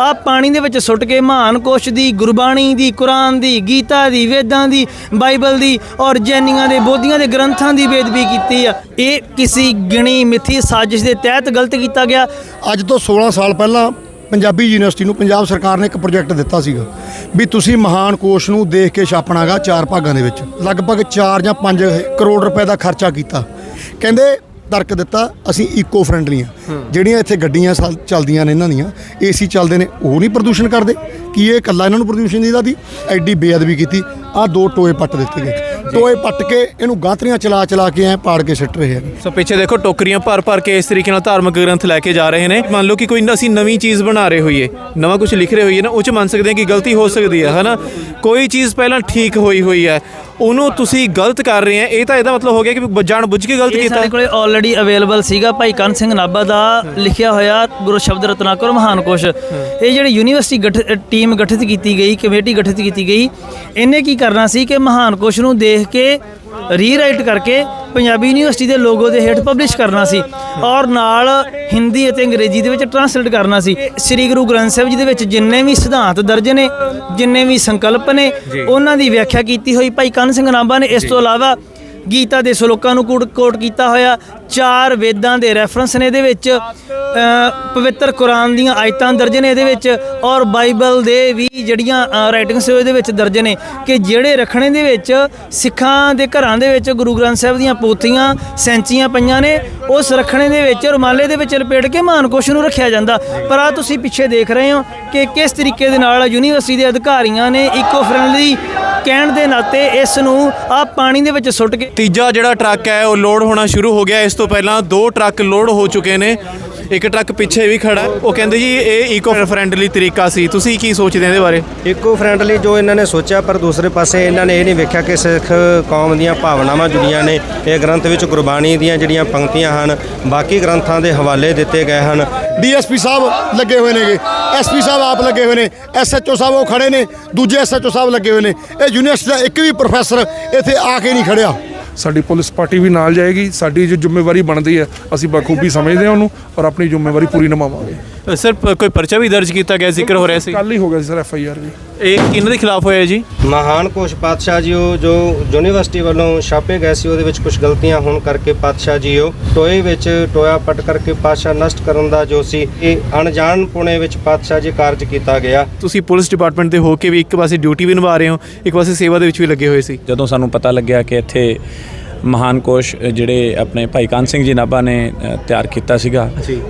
ਆ ਪਾਣੀ ਦੇ ਵਿੱਚ ਸੁੱਟ ਕੇ ਮਹਾਨ ਕੋਸ਼ ਦੀ, ਗੁਰਬਾਣੀ ਦੀ, ਕੁਰਾਨ ਦੀ, ਗੀਤਾ ਦੀ, ਵੇਦਾਂ ਦੀ, ਬਾਈਬਲ ਦੀ ਔਰ ਜੈਨੀਆਂ ਦੇ ਬੋਧੀਆਂ ਦੇ ਗ੍ਰੰਥਾਂ ਦੀ ਬੇਦਬੀ ਕੀਤੀ ਆ। ਇਹ ਕਿਸੇ ਗਿਣੀ ਮਿੱਥੀ ਸਾਜ਼ਿਸ਼ ਦੇ ਤਹਿਤ ਗਲਤ ਕੀਤਾ ਗਿਆ। ਅੱਜ ਤੋਂ 16 ਸਾਲ ਪਹਿਲਾਂ ਪੰਜਾਬੀ ਯੂਨੀਵਰਸਿਟੀ ਨੂੰ ਪੰਜਾਬ ਸਰਕਾਰ ਨੇ ਇੱਕ ਪ੍ਰੋਜੈਕਟ ਦਿੱਤਾ ਸੀਗਾ ਵੀ ਤੁਸੀਂ ਮਹਾਨ ਕੋਸ਼ ਨੂੰ ਦੇਖ ਕੇ ਛਾਪਣਾਗਾ ਚਾਰ ਭਾਗਾਂ ਦੇ ਵਿੱਚ। ਲਗਭਗ 4 ਜਾਂ 5 ਕਰੋੜ ਰੁਪਏ ਦਾ ਖਰਚਾ ਕੀਤਾ। ਕਹਿੰਦੇ ਤਰਕ ਦਿੱਤਾ ਅਸੀਂ ਈਕੋ ਫ੍ਰੈਂਡਲੀ ਆ ਜਿਹੜੀਆਂ ਇੱਥੇ ਗੱਡੀਆਂ ਚੱਲਦੀਆਂ ਨੇ ਇਹਨਾਂ ਦੀਆਂ ਏਸੀ ਚੱਲਦੇ ਨੇ ਉਹ ਨਹੀਂ ਪ੍ਰਦੂਸ਼ਣ ਕਰਦੇ। ਕੀ ਇਹ ਇਕੱਲਾ ਇਹਨਾਂ ਨੂੰ ਪ੍ਰਦੂਸ਼ਣ ਦੀ ਦੀ ਐਡੀ ਬੇਅਦਬੀ ਕੀਤੀ। ਆ ਦੋ ਟੋਏ ਪੱਟ ਦਿੱਤੇ ਗਏ। ਟੋਏ ਪੱਟ ਕੇ ਇਹਨੂੰ ਗਾਂਤਰੀਆਂ ਚਲਾ ਚਲਾ ਕੇ ਐ ਪਾੜ ਕੇ ਸਿੱਟ ਰਹੇ ਆ। ਸੋ ਪਿੱਛੇ ਦੇਖੋ ਟੋਕਰੀਆਂ ਭਰ ਭਰ ਕੇ ਇਸ ਤਰੀਕੇ ਨਾਲ ਧਾਰਮਿਕ ਗ੍ਰੰਥ ਲੈ ਕੇ ਜਾ ਰਹੇ ਨੇ। ਮੰਨ ਲਓ ਕਿ ਕੋਈ ਅਸੀਂ ਨਵੀਂ ਚੀਜ਼ ਬਣਾ ਰਹੇ ਹੋਈਏ ਨਵਾਂ ਕੁਝ ਲਿਖ ਰਹੇ ਹੋਈਏ ਨਾ ਉਹ ਚ ਮੰਨ ਸਕਦੇ ਹਾਂ ਕਿ ਗਲਤੀ ਹੋ ਸਕਦੀ ਹੈ ਹਨਾ? ਕੋਈ ਚੀਜ਼ ਪਹਿਲਾਂ ਠੀਕ ਹੋਈ ਹੋਈ ਹੈ। ਉਹਨੂੰ ਤੁਸੀਂ ਗਲਤ ਕਰ ਰਹੇ ਆ ਇਹ ਤਾਂ ਇਹਦਾ ਮਤਲਬ ਹੋ ਗਿਆ ਕਿ ਜਾਣ ਬੁੱਝ ਕੇ ਗਲਤ ਇਹ ਕੀਤਾ। ਸਾਡੇ ਕੋਲੇ ਆਲਰੇਡੀ ਅਵੇਲੇਬਲ ਸੀਗਾ ਭਾਈ ਕੰਨ ਸਿੰਘ ਨਾਭਾ ਦਾ ਲਿਖਿਆ ਹੋਇਆ ਗੁਰੂ ਸ਼ਬਦ ਰਤਨਾਕਰ ਮਹਾਨ ਕੋਸ਼। ਇਹ ਜਿਹੜੀ ਯੂਨੀਵਰਸਿਟੀ ਗਠ ਟੀਮ ਗਠਿਤ ਕੀਤੀ ਗਈ ਕਮੇਟੀ ਗਠਿਤ ਕੀਤੀ ਗਈ ਇਹਨੇ ਕੀ ਕਰਨਾ ਸੀ ਕਿ ਮਹਾਨ ਕੋਸ਼ ਨੂੰ ਦੇਖ ਕੇ ਰੀਰਾਈਟ ਕਰਕੇ ਪੰਜਾਬੀ ਯੂਨੀਵਰਸਿਟੀ ਦੇ ਲੋਗੋ ਦੇ ਹੇਠ ਪਬਲਿਸ਼ ਕਰਨਾ ਸੀ ਔਰ ਨਾਲ ਹਿੰਦੀ ਅਤੇ ਅੰਗਰੇਜ਼ੀ ਦੇ ਵਿੱਚ ਟਰਾਂਸਲੇਟ ਕਰਨਾ ਸੀ। ਸ੍ਰੀ ਗੁਰੂ ਗ੍ਰੰਥ ਸਾਹਿਬ ਜੀ ਦੇ ਵਿੱਚ ਜਿੰਨੇ ਵੀ ਸਿਧਾਂਤ ਦਰਜ ਨੇ ਜਿੰਨੇ ਵੀ ਸੰਕਲਪ ਨੇ ਉਹਨਾਂ ਦੀ ਵਿਆਖਿਆ ਕੀਤੀ ਹੋਈ ਭਾਈ ਕੰਨ ਸਿੰਘ ਨਾਭਾ ਨੇ। ਇਸ ਤੋਂ ਇਲਾਵਾ ਗੀਤਾ ਦੇ ਸ਼ਲੋਕਾਂ ਨੂੰ ਕੋਟ ਕੋਟ ਕੀਤਾ ਹੋਇਆ। ਚਾਰ ਵੇਦਾਂ ਦੇ ਰੈਫਰੈਂਸ ਨੇ ਇਹਦੇ ਵਿੱਚ। ਪਵਿੱਤਰ ਕੁਰਾਨ ਦੀਆਂ ਆਇਤਾਂ ਦਰਜ ਨੇ ਇਹਦੇ ਵਿੱਚ ਔਰ ਬਾਈਬਲ ਦੇ ਵੀ ਜਿਹੜੀਆਂ ਰਾਈਟਿੰਗਸ ਇਹਦੇ ਵਿੱਚ ਦਰਜ ਨੇ ਕਿ ਜਿਹੜੇ ਰਖਣੇ ਦੇ ਵਿੱਚ ਸਿੱਖਾਂ ਦੇ ਘਰਾਂ ਦੇ ਵਿੱਚ ਗੁਰੂ ਗ੍ਰੰਥ ਸਾਹਿਬ ਦੀਆਂ ਪੋਥੀਆਂ, ਸੈਂਚੀਆਂ ਪਈਆਂ ਨੇ, ਉਸ ਰਖਣੇ ਦੇ ਵਿੱਚ ਰੁਮਾਲੇ ਦੇ ਵਿੱਚ ਲਪੇਟ ਕੇ ਮਾਨਕੋਸ਼ ਨੂੰ ਰੱਖਿਆ ਜਾਂਦਾ। ਪਰ ਆ ਤੁਸੀਂ ਪਿੱਛੇ ਦੇਖ ਰਹੇ ਹੋ ਕਿ ਕਿਸ ਤਰੀਕੇ ਦੇ ਨਾਲ ਯੂਨੀਵਰਸਿਟੀ ਦੇ ਅਧਿਕਾਰੀਆਂ ਨੇ ਇਕੋ ਫ੍ਰੈਂਡਲੀ ਕਹਿਣ ਦੇ ਨਾਤੇ ਇਸ ਨੂੰ ਆ ਪਾਣੀ ਦੇ ਵਿੱਚ ਸੁੱਟ ਕੇ ਤੀਜਾ ਜਿਹੜਾ ਟਰੱਕ ਹੈ ਉਹ ਲੋਡ ਹੋਣਾ ਸ਼ੁਰੂ ਹੋ ਗਿਆ। ਇਸ ਤੋਂ ਪਹਿਲਾਂ ਦੋ ਟਰੱਕ ਲੋਡ ਹੋ ਚੁੱਕੇ ਨੇ। ਇੱਕ ਟਰੱਕ ਪਿੱਛੇ ਵੀ ਖੜਾ ਹੈ। ਉਹ ਕਹਿੰਦੇ ਜੀ ਇਹ ਇਕੋ ਫ੍ਰੈਂਡਲੀ ਤਰੀਕਾ ਸੀ। ਤੁਸੀਂ ਕੀ ਸੋਚਦੇ ਇਹਦੇ ਬਾਰੇ? ਇਕੋ ਫ੍ਰੈਂਡਲੀ ਜੋ ਇਹਨਾਂ ਨੇ ਸੋਚਿਆ ਪਰ ਦੂਸਰੇ ਪਾਸੇ ਇਹਨਾਂ ਨੇ ਇਹ ਨਹੀਂ ਵੇਖਿਆ ਕਿ ਸਿੱਖ ਕੌਮ ਦੀਆਂ ਭਾਵਨਾਵਾਂ ਜੁੜੀਆਂ ਨੇ। ਇਹ ਗ੍ਰੰਥ ਵਿੱਚ ਗੁਰਬਾਣੀ ਦੀਆਂ ਜਿਹੜੀਆਂ ਪੰਕਤੀਆਂ ਹਨ ਬਾਕੀ ਗ੍ਰੰਥਾਂ ਦੇ ਹਵਾਲੇ ਦਿੱਤੇ ਗਏ ਹਨ। ਡੀਐਸਪੀ ਸਾਹਿਬ ਲੱਗੇ ਹੋਏ ਨੇਗੇ। ਐਸਪੀ ਸਾਹਿਬ ਆਪ ਲੱਗੇ ਹੋਏ ਨੇ। ਐਸਐਚਓ ਸਾਹਿਬ ਉਹ ਖੜੇ ਨੇ। ਦੂਜੇ ਐਸਐਚਓ ਸਾਹਿਬ ਲੱਗੇ ਹੋਏ ਨੇ। ਇਹ ਯੂਨੀਵਰਸਿਟੀ ਦਾ ਇੱਕ ਵੀ ਪ੍ਰੋਫੈਸਰ ਇੱਥੇ ਆ ਕੇ ਨਹੀਂ ਖੜਿਆ। ਸਾਡੀ ਪੁਲਿਸ ਪਾਰਟੀ ਵੀ ਨਾਲ ਜਾਏਗੀ ਸਾਡੀ ਜੋ ਜ਼ਿੰਮੇਵਾਰੀ ਬਣਦੀ ਹੈ ਅਸੀਂ ਬਖੂਬੀ ਸਮਝਦੇ ਹਾਂ ਉਹਨੂੰ ਔਰ ਆਪਣੀ ਜ਼ਿੰਮੇਵਾਰੀ ਪੂਰੀ ਨਿਭਾਵਾਂਗੇ। ਸਰ ਕੋਈ ਪਰਚਾ ਵੀ ਦਰਜ ਕੀਤਾ ਗਿਆ ਜ਼ਿਕਰ ਹੋ ਰਿਹਾ ਸੀ? ਕੱਲ ਹੀ ਹੋ ਗਿਆ ਸੀ ਸਰ ਐਫ ਆਈ ਆਰ ਜੀ ਇਹ ਕਿਹਨਾਂ ਦੇ ਖਿਲਾਫ ਹੋਇਆ ਜੀ? ਮਹਾਨ ਕੋਸ਼ ਪਾਤਸ਼ਾਹ ਜੀ ਉਹ ਜੋ ਯੂਨੀਵਰਸਿਟੀ ਵੱਲੋਂ ਛਾਪੇ ਗਏ ਸੀ ਉਹਦੇ ਵਿੱਚ ਕੁਝ ਗਲਤੀਆਂ ਹੋਣ ਕਰਕੇ ਪਾਤਸ਼ਾਹ ਜੀ ਉਹ ਟੋਏ ਵਿੱਚ ਟੋਇਆ ਪਟ ਕਰਕੇ ਪਾਤਸ਼ਾਹ ਨਸ਼ਟ ਕਰਨ ਦਾ ਜੋ ਸੀ ਇਹ ਅਣਜਾਣ ਪੁਣੇ ਵਿੱਚ ਪਾਤਸ਼ਾਹ ਜੀ ਕਾਰਜ ਕੀਤਾ ਗਿਆ। ਤੁਸੀਂ ਪੁਲਿਸ ਡਿਪਾਰਟਮੈਂਟ ਦੇ ਹੋ ਕੇ ਵੀ ਇੱਕ ਪਾਸੇ ਡਿਊਟੀ ਵੀ ਨਿਭਾ ਰਹੇ ਹੋ ਇੱਕ ਪਾਸੇ ਸੇਵਾ ਦੇ ਵਿੱਚ ਵੀ ਲੱਗੇ ਹੋਏ ਸੀ? ਜਦੋਂ ਸਾਨੂੰ ਪਤਾ ਲੱਗਿਆ ਕਿ ਇੱਥੇ ਮਹਾਨ ਕੋਸ਼ ਜਿਹੜੇ ਆਪਣੇ ਭਾਈ ਕਾਨ ਸਿੰਘ ਜੀ ਨਾਭਾ ਨੇ ਤਿਆਰ ਕੀਤਾ ਸੀਗਾ।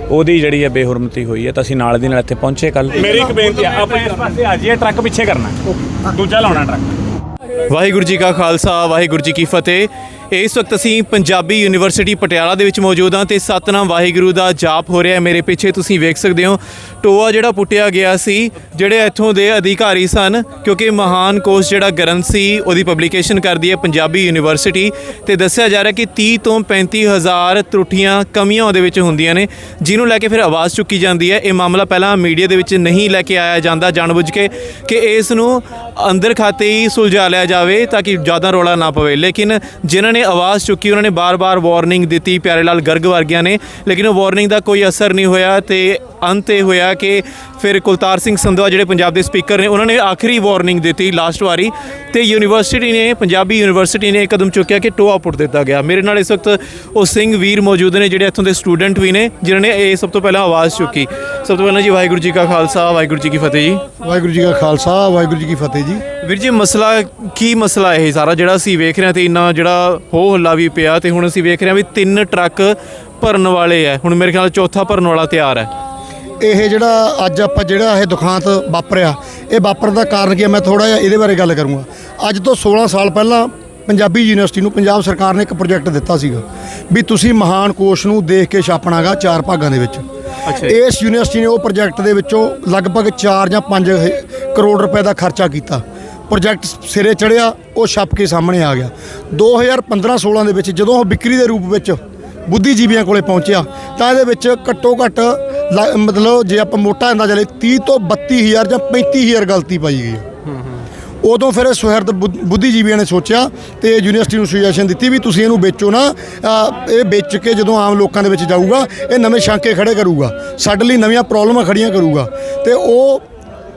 ਉਹਦੀ ਜਿਹੜੀ ਹੈ ਬੇਹੁਰਮਤੀ ਹੋਈ ਹੈ ਤਾਂ ਅਸੀਂ ਨਾਲ ਦੀ ਨਾਲ ਇੱਥੇ ਪਹੁੰਚੇ ਕੱਲ ਮੇਰੀ ਇੱਕ ਬੇਨਤੀ ਆ ਆਪਣੇ ਇਸ ਪਾਸੇ ਆ ਜਾਈਏ ਟਰੱਕ ਪਿੱਛੇ ਕਰਨਾ। ਦੂਜਾ ਲਾਉਣਾ ਟਰੱਕ। ਵਾਹਿਗੁਰੂ ਜੀ ਕਾ ਖਾਲਸਾ ਵਾਹਿਗੁਰੂ ਜੀ ਕੀ ਫਤਿਹ। ਇਸ ਵਕਤ ਅਸੀਂ ਪੰਜਾਬੀ ਯੂਨੀਵਰਸਿਟੀ ਪਟਿਆਲਾ ਦੇ ਵਿੱਚ ਮੌਜੂਦ ਹਾਂ ਤੇ ਸਤਨਾਮ ਵਾਹਿਗੁਰੂ ਦਾ ਜਾਪ ਹੋ ਰਿਹਾ ਹੈ ਮੇਰੇ ਪਿੱਛੇ, ਤੁਸੀਂ ਵੇਖ ਸਕਦੇ ਹੋ। ਟੋਆ ਜਿਹੜਾ ਪੁੱਟਿਆ ਗਿਆ ਸੀ, ਜਿਹੜੇ ਇੱਥੋਂ ਦੇ ਅਧਿਕਾਰੀ ਸਨ, ਕਿਉਂਕਿ ਮਹਾਨ ਕੋਸ਼ ਜਿਹੜਾ ਗ੍ਰੰਥ ਸੀ, ਉਹਦੀ ਪਬਲੀਕੇਸ਼ਨ ਕਰਦੀ ਹੈ ਪੰਜਾਬੀ ਯੂਨੀਵਰਸਿਟੀ ਤੇ ਦੱਸਿਆ ਜਾ ਰਿਹਾ ਕਿ 30 ਤੋਂ 35 ਹਜ਼ਾਰ ਤਰੁੱਠੀਆਂ ਕਮੀਆਂ ਉਹਦੇ ਵਿੱਚ ਹੁੰਦੀਆਂ ਨੇ, ਜਿਹਨੂੰ ਲੈ ਕੇ ਫਿਰ ਆਵਾਜ਼ ਚੁੱਕੀ ਜਾਂਦੀ ਹੈ। ਇਹ ਮਾਮਲਾ ਪਹਿਲਾਂ ਮੀਡੀਆ ਦੇ ਵਿੱਚ ਨਹੀਂ ਲੈ ਕੇ ਆਇਆ ਜਾਂਦਾ, ਜਾਣਬੁੱਝ ਕੇ ਕਿ ਇਸ ਨੂੰ ਅੰਦਰ ਖਾਤੇ ਹੀ ਸੁਲਝਾ ਲਿਆ ਜਾਵੇ ਤਾਂ ਕਿ ਜ਼ਿਆਦਾ ਰੌਲਾ ਨਾ ਪਵੇ। ਲੇਕਿਨ ਜਿਨ੍ਹਾਂ ਨੇ ਆਵਾਜ਼ ਚੁੱਕੀ ਉਹਨਾਂ ਨੇ ਬਾਰ-ਬਾਰ ਵਾਰਨਿੰਗ ਦਿੱਤੀ ਪਿਆਰੇ ਲਾਲ ਗਰਗ ਵਰਗਿਆਂ ਨੇ। ਲੇਕਿਨ ਉਹ ਵਾਰਨਿੰਗ ਦਾ ਕੋਈ ਅਸਰ ਨਹੀਂ ਹੋਇਆ ਤੇ ਅੰਤ ਇਹ ਹੋਇਆ ਕਿ ਫਿਰ ਕੁਲਤਾਰ ਸਿੰਘ ਸੰਧਵਾ ਜਿਹੜੇ ਪੰਜਾਬ ਦੇ ਸਪੀਕਰ ਨੇ ਉਹਨਾਂ ਨੇ ਆਖਰੀ ਵਾਰਨਿੰਗ ਦਿੱਤੀ ਲਾਸਟ ਵਾਰੀ ਤੇ ਯੂਨੀਵਰਸਿਟੀ ਨੇ ਪੰਜਾਬੀ ਯੂਨੀਵਰਸਿਟੀ ਨੇ ਕਦਮ ਚੁੱਕਿਆ ਕਿ ਟੋਆ ਪੁੱਟ ਦਿੱਤਾ ਗਿਆ। ਮੇਰੇ ਨਾਲ ਇਸ ਵਕਤ ਉਹ ਸਿੰਘ ਵੀਰ ਮੌਜੂਦ ਨੇ ਜਿਹੜੇ ਇੱਥੋਂ ਦੇ ਸਟੂਡੈਂਟ ਵੀ ਨੇ ਜਿਨ੍ਹਾਂ ਨੇ ਇਹ ਸਭ ਤੋਂ ਪਹਿਲਾਂ ਆਵਾਜ਼ ਚੁੱਕੀ। ਸਭ ਤੋਂ ਪਹਿਲਾਂ ਜੀ ਵਾਹਿਗੁਰੂ ਜੀ ਕਾ ਖਾਲਸਾ ਵਾਹਿਗੁਰੂ ਜੀ ਕੀ ਫਤਿਹ ਜੀ। ਵਾਹਿਗੁਰੂ ਜੀ ਕਾ ਖਾਲਸਾ ਵਾਹਿਗੁਰੂ ਜੀ ਕੀ ਫਤਿਹ ਜੀ। ਵੀਰ ਜੀ ਮਸਲਾ ਕੀ ਮਸਲਾ ਇਹ ਸਾਰਾ ਜਿਹੜਾ ਅਸੀਂ ਵੇਖ ਰਹੇ ਹਾਂ ਤੇ ਇੰਨਾ ਜਿਹੜਾ ਹੋ ਹੱਲਾ ਵੀ ਪਿਆ ਤੇ ਹੁਣ ਅਸੀਂ ਵੇਖ ਰਹੇ ਹਾਂ ਵੀ ਤਿੰਨ ਟਰੱਕ ਭਰਨ ਵਾਲੇ ਆ। ਹੁਣ ਮੇਰੇ ਖਿਆਲ ਚੌਥਾ ਭਰਨ ਵਾਲਾ ਤਿਆਰ ਹੈ। ਇਹ ਜਿਹੜਾ ਅੱਜ ਆਪਾਂ ਜਿਹੜਾ ਇਹ ਦੁਖਾਂਤ ਵਾਪਰਿਆ ਇਹ ਵਾਪਰਨ ਦਾ ਕਾਰਨ ਕੀ ਹੈ? ਮੈਂ ਥੋੜਾ ਜਿਹਾ ਇਹਦੇ ਬਾਰੇ ਗੱਲ ਕਰੂੰਗਾ। ਅੱਜ ਤੋਂ 16 ਸਾਲ ਪਹਿਲਾਂ ਪੰਜਾਬੀ ਯੂਨੀਵਰਸਿਟੀ ਨੂੰ ਪੰਜਾਬ ਸਰਕਾਰ ਨੇ ਇੱਕ ਪ੍ਰੋਜੈਕਟ ਦਿੱਤਾ ਸੀਗਾ ਵੀ ਤੁਸੀਂ ਮਹਾਨ ਕੋਸ਼ ਨੂੰ ਦੇਖ ਕੇ ਛਾਪਣਾਗਾ ਚਾਰ ਭਾਗਾਂ ਦੇ ਵਿੱਚ। ਅੱਛਾ ਇਸ ਯੂਨੀਵਰਸਿਟੀ ਨੇ ਉਹ ਪ੍ਰੋਜੈਕਟ ਦੇ ਵਿੱਚੋਂ ਲਗਭਗ 4 ਜਾਂ 5 ਕਰੋੜ ਰੁਪਏ ਦਾ ਖਰਚਾ ਕੀਤਾ। ਪ੍ਰੋਜੈਕਟ ਸਿਰੇ ਚੜਿਆ ਉਹ ਛਪ ਕੇ ਸਾਹਮਣੇ ਆ ਗਿਆ। 2015-16 ਦੇ ਵਿੱਚ ਜਦੋਂ ਉਹ ਵਿਕਰੀ ਦੇ ਰੂਪ ਵਿੱਚ ਬੁੱਧੀਜੀਵੀਆਂ ਕੋਲੇ ਪਹੁੰਚਿਆ ਤਾਂ ਇਹਦੇ ਵਿੱਚ ਘੱਟੋ ਘੱਟ ਮਤਲਬ ਜੇ ਆਪਾਂ ਮੋਟਾ ਅੰਦਾਜ਼ਾ ਲਈਏ 30 ਤੋਂ 32000 ਜਾਂ 35000 ਗਲਤੀ ਪਾਈ ਗਈ ਹੈ। ਉਦੋਂ ਫਿਰ ਸੁਹਿਰਦ ਬੁੱਧ- ਬੁੱਧੀਜੀਵੀਆਂ ਨੇ ਸੋਚਿਆ ਤੇ ਯੂਨੀਵਰਸਿਟੀ ਨੂੰ ਸੁਜੈਸ਼ਨ ਦਿੱਤੀ ਵੀ ਤੁਸੀਂ ਇਹਨੂੰ ਵੇਚੋ ਨਾ ਇਹ ਵੇਚ ਕੇ ਜਦੋਂ ਆਮ ਲੋਕਾਂ ਦੇ ਵਿੱਚ ਜਾਊਗਾ ਇਹ ਨਵੇਂ ਸ਼ਾਂਕੇ ਖੜੇ ਕਰੂਗਾ। ਸਾਡੇ ਲਈ ਨਵੀਆਂ ਪ੍ਰੋਬਲਮਾਂ ਖੜੀਆਂ ਕਰੂਗਾ। ਤੇ ਉਹ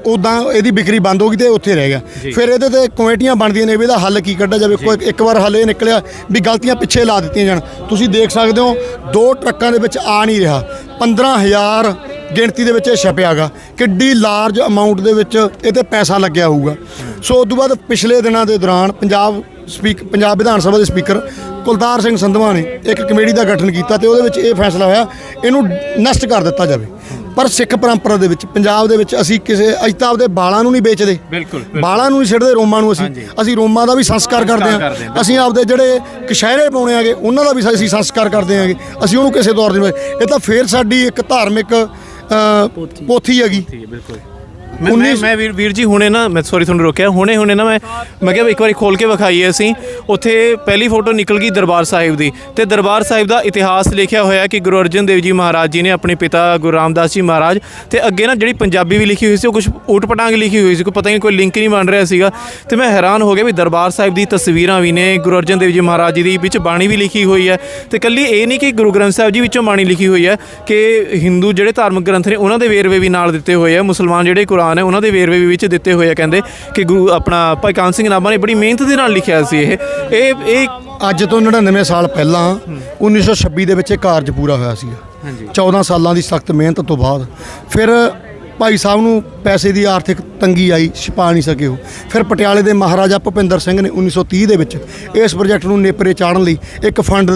ਉਦਾਂ ਇਹਦੀ ਵਿਕਰੀ ਬੰਦ ਹੋ ਗਈ ਤੇ ਉੱਥੇ ਰਹਿ ਗਿਆ। ਫਿਰ ਇਹਦੇ ਤੇ ਕਮੇਟੀਆਂ ਬਣਦੀਆਂ ਨੇ ਵੀ ਇਹਦਾ ਹੱਲ ਕੀ ਕੱਢਿਆ ਜਾਵੇ। ਕੋਈ ਇੱਕ ਵਾਰ ਹੱਲ ਇਹ ਨਿਕਲਿਆ ਵੀ ਗਲਤੀਆਂ ਪਿੱਛੇ ਲਾ ਦਿੱਤੀਆਂ ਜਾਣ। ਤੁਸੀਂ ਦੇਖ ਸਕਦੇ ਹੋ ਦੋ ਟਰੱਕਾਂ ਦੇ ਵਿੱਚ ਆ ਨਹੀਂ ਰਿਹਾ। 15000 ਗਿਣਤੀ ਦੇ ਵਿੱਚ ਇਹ ਛਪਿਆਗਾ। ਕਿੱਡੀ ਲਾਰਜ ਅਮਾਉਂਟ ਦੇ ਵਿੱਚ ਇਹ ਤੇ ਪੈਸਾ ਲੱਗਿਆ ਹੋਊਗਾ। ਸੋ ਉਸ ਤੋਂ ਬਾਅਦ ਪਿਛਲੇ ਦਿਨਾਂ ਦੇ ਦੌਰਾਨ ਪੰਜਾਬ ਸਪੀਕ ਪੰਜਾਬ ਵਿਧਾਨ ਸਭਾ ਦੇ ਸਪੀਕਰ ਕੁਲਤਾਰ ਸਿੰਘ ਸੰਧਵਾ ਨੇ ਇੱਕ ਕਮੇਟੀ ਦਾ ਗਠਨ ਕੀਤਾ ਤੇ ਉਹਦੇ ਵਿੱਚ ਇਹ ਫੈਸਲਾ ਹੋਇਆ ਇਹਨੂੰ ਨਸ਼ਟ ਕਰ ਦਿੱਤਾ ਜਾਵੇ। ਪਰ ਸਿੱਖ ਪਰੰਪਰਾ ਦੇ ਵਿੱਚ ਪੰਜਾਬ ਦੇ ਵਿੱਚ ਅਸੀਂ ਕਿਸੇ ਅਸੀਂ ਤਾਂ ਆਪਦੇ ਬਾਲਾਂ ਨੂੰ ਨਹੀਂ ਵੇਚਦੇ। ਬਿਲਕੁਲ, ਬਾਲਾਂ ਨੂੰ ਨਹੀਂ ਛੱਡਦੇ ਰੋਮਾਂ ਨੂੰ ਅਸੀਂ। ਅਸੀਂ ਰੋਮਾਂ ਦਾ ਵੀ ਸੰਸਕਾਰ ਕਰਦੇ ਹਾਂ। ਅਸੀਂ ਆਪਦੇ ਜਿਹੜੇ ਕਸ਼ਹਿਰੇ ਪਾਉਣੇ ਆਗੇ ਉਹਨਾਂ ਦਾ ਵੀ ਅਸੀਂ ਸੰਸਕਾਰ ਕਰਦੇ ਆਂਗੇ ਅਸੀਂ ਉਹਨੂੰ ਕਿਸੇ ਤੌਰ ਦੇ ਇਹ ਤਾਂ ਫੇਰ ਸਾਡੀ ਇੱਕ ਧਾਰਮਿਕ ਪੋਥੀ। ਹੈਗੀ। ਬਿਲਕੁਲ। ਮੈਂ ਮੈਂ- ਮੈਂ ਵੀਰ ਵੀਰ ਜੀ ਹੁਣੇ ਨਾ ਮੈਂ ਸੌਰੀ ਤੁਹਾਨੂੰ ਰੋਕਿਆ। ਹੁਣੇ ਹੁਣੇ ਨਾ ਮੈਂ ਮੈਂ ਕਿਹਾ ਵੀ ਇੱਕ ਵਾਰੀ ਖੋਲ ਕੇ ਵਿਖਾਈਏ ਅਸੀਂ। ਉੱਥੇ ਪਹਿਲੀ ਫੋਟੋ ਨਿਕਲ ਗਈ ਦਰਬਾਰ ਸਾਹਿਬ ਦੀ। ਤੇ ਦਰਬਾਰ ਸਾਹਿਬ ਦਾ ਇਤਿਹਾਸ ਲਿਖਿਆ ਹੋਇਆ ਕਿ ਗੁਰੂ ਅਰਜਨ ਦੇਵ ਜੀ ਮਹਾਰਾਜ ਜੀ ਨੇ ਆਪਣੇ ਪਿਤਾ ਗੁਰੂ ਰਾਮਦਾਸ ਜੀ ਮਹਾਰਾਜ ਤੇ ਅੱਗੇ ਨਾ ਜਿਹੜੀ ਪੰਜਾਬੀ ਵੀ ਲਿਖੀ ਹੋਈ ਸੀ ਉਹ ਕੁਝ ਊਟ ਪਟਾਂਗ ਲਿਖੀ ਹੋਈ ਸੀ। ਕੋਈ ਪਤਾ ਨਹੀਂ ਕੋਈ ਲਿੰਕ ਨਹੀਂ ਬਣ ਰਿਹਾ ਸੀਗਾ। ਤੇ ਮੈਂ ਹੈਰਾਨ ਹੋ ਗਿਆ ਵੀ ਦਰਬਾਰ ਸਾਹਿਬ ਦੀ ਤਸਵੀਰਾਂ ਵੀ ਨੇ ਗੁਰੂ ਅਰਜਨ ਦੇਵ ਜੀ ਮਹਾਰਾਜ ਜੀ ਦੀ ਵਿੱਚ ਬਾਣੀ ਵੀ ਲਿਖੀ ਹੋਈ ਹੈ। ਤੇ ਕੱਲੀ ਇਹ ਨਹੀਂ ਕਿ ਗੁਰੂ ਗ੍ਰੰਥ ਸਾਹਿਬ ਜੀ ਵਿੱਚੋਂ ਬਾਣੀ ਲਿਖੀ ਹੋਈ ਹੈ ਕਿ ਹਿੰਦੂ ਜਿਹੜੇ ਧਾਰਮਿਕ ਗ੍ਰੰਥ ਨੇ ਉਹਨਾਂ ਦੇ ਵੇਰਵੇ ਵੀ ਨਾਲ ਦਿੱਤੇ ਹੋਏ ਆ। ਮੁਸਲਮਾਨ ਜਿਹੜੇ ਕੁਰਾਨ ਹੈ ਉਹਨਾਂ ਦੇ ਵੇਰਵੇ ਵੀ ਵਿੱਚ ਦਿੱਤੇ ਹੋਏ ਆ ਕਹਿੰਦੇ ਕਿ ਗੁਰੂ ਆਪਣਾ ਭਾਈ ਕਾਨ ਸਿੰਘ ਨਾਭਾ ਨੇ ਬੜੀ ਮਿਹਨਤ ਦੇ ਨਾਲ ਲਿਖਿਆ ਸੀ ਇਹ। ਇਹ ਇਹ ਅੱਜ ਤੋਂ 99 ਸਾਲ ਪਹਿਲਾਂ 1926 ਦੇ ਵਿੱਚ ਇਹ ਕਾਰਜ ਪੂਰਾ ਹੋਇਆ ਸੀ ਹਾਂਜੀ। 14 ਸਾਲਾਂ ਦੀ ਸਖਤ ਮਿਹਨਤ ਤੋਂ ਬਾਅਦ। ਫਿਰ ਭਾਈ ਸਾਹਿਬ ਨੂੰ ਪੈਸੇ ਦੀ ਆਰਥਿਕ ਤੰਗੀ ਆਈ ਛਪਾ ਨਹੀਂ ਸਕੇ ਉਹ। ਫਿਰ ਪਟਿਆਲੇ ਦੇ ਮਹਾਰਾਜਾ ਭੁਪਿੰਦਰ ਸਿੰਘ ਨੇ 1930 ਦੇ ਵਿੱਚ ਇਸ ਪ੍ਰੋਜੈਕਟ ਨੂੰ ਨੇਪਰੇ ਚਾੜਨ ਲਈ ਇੱਕ ਫੰਡ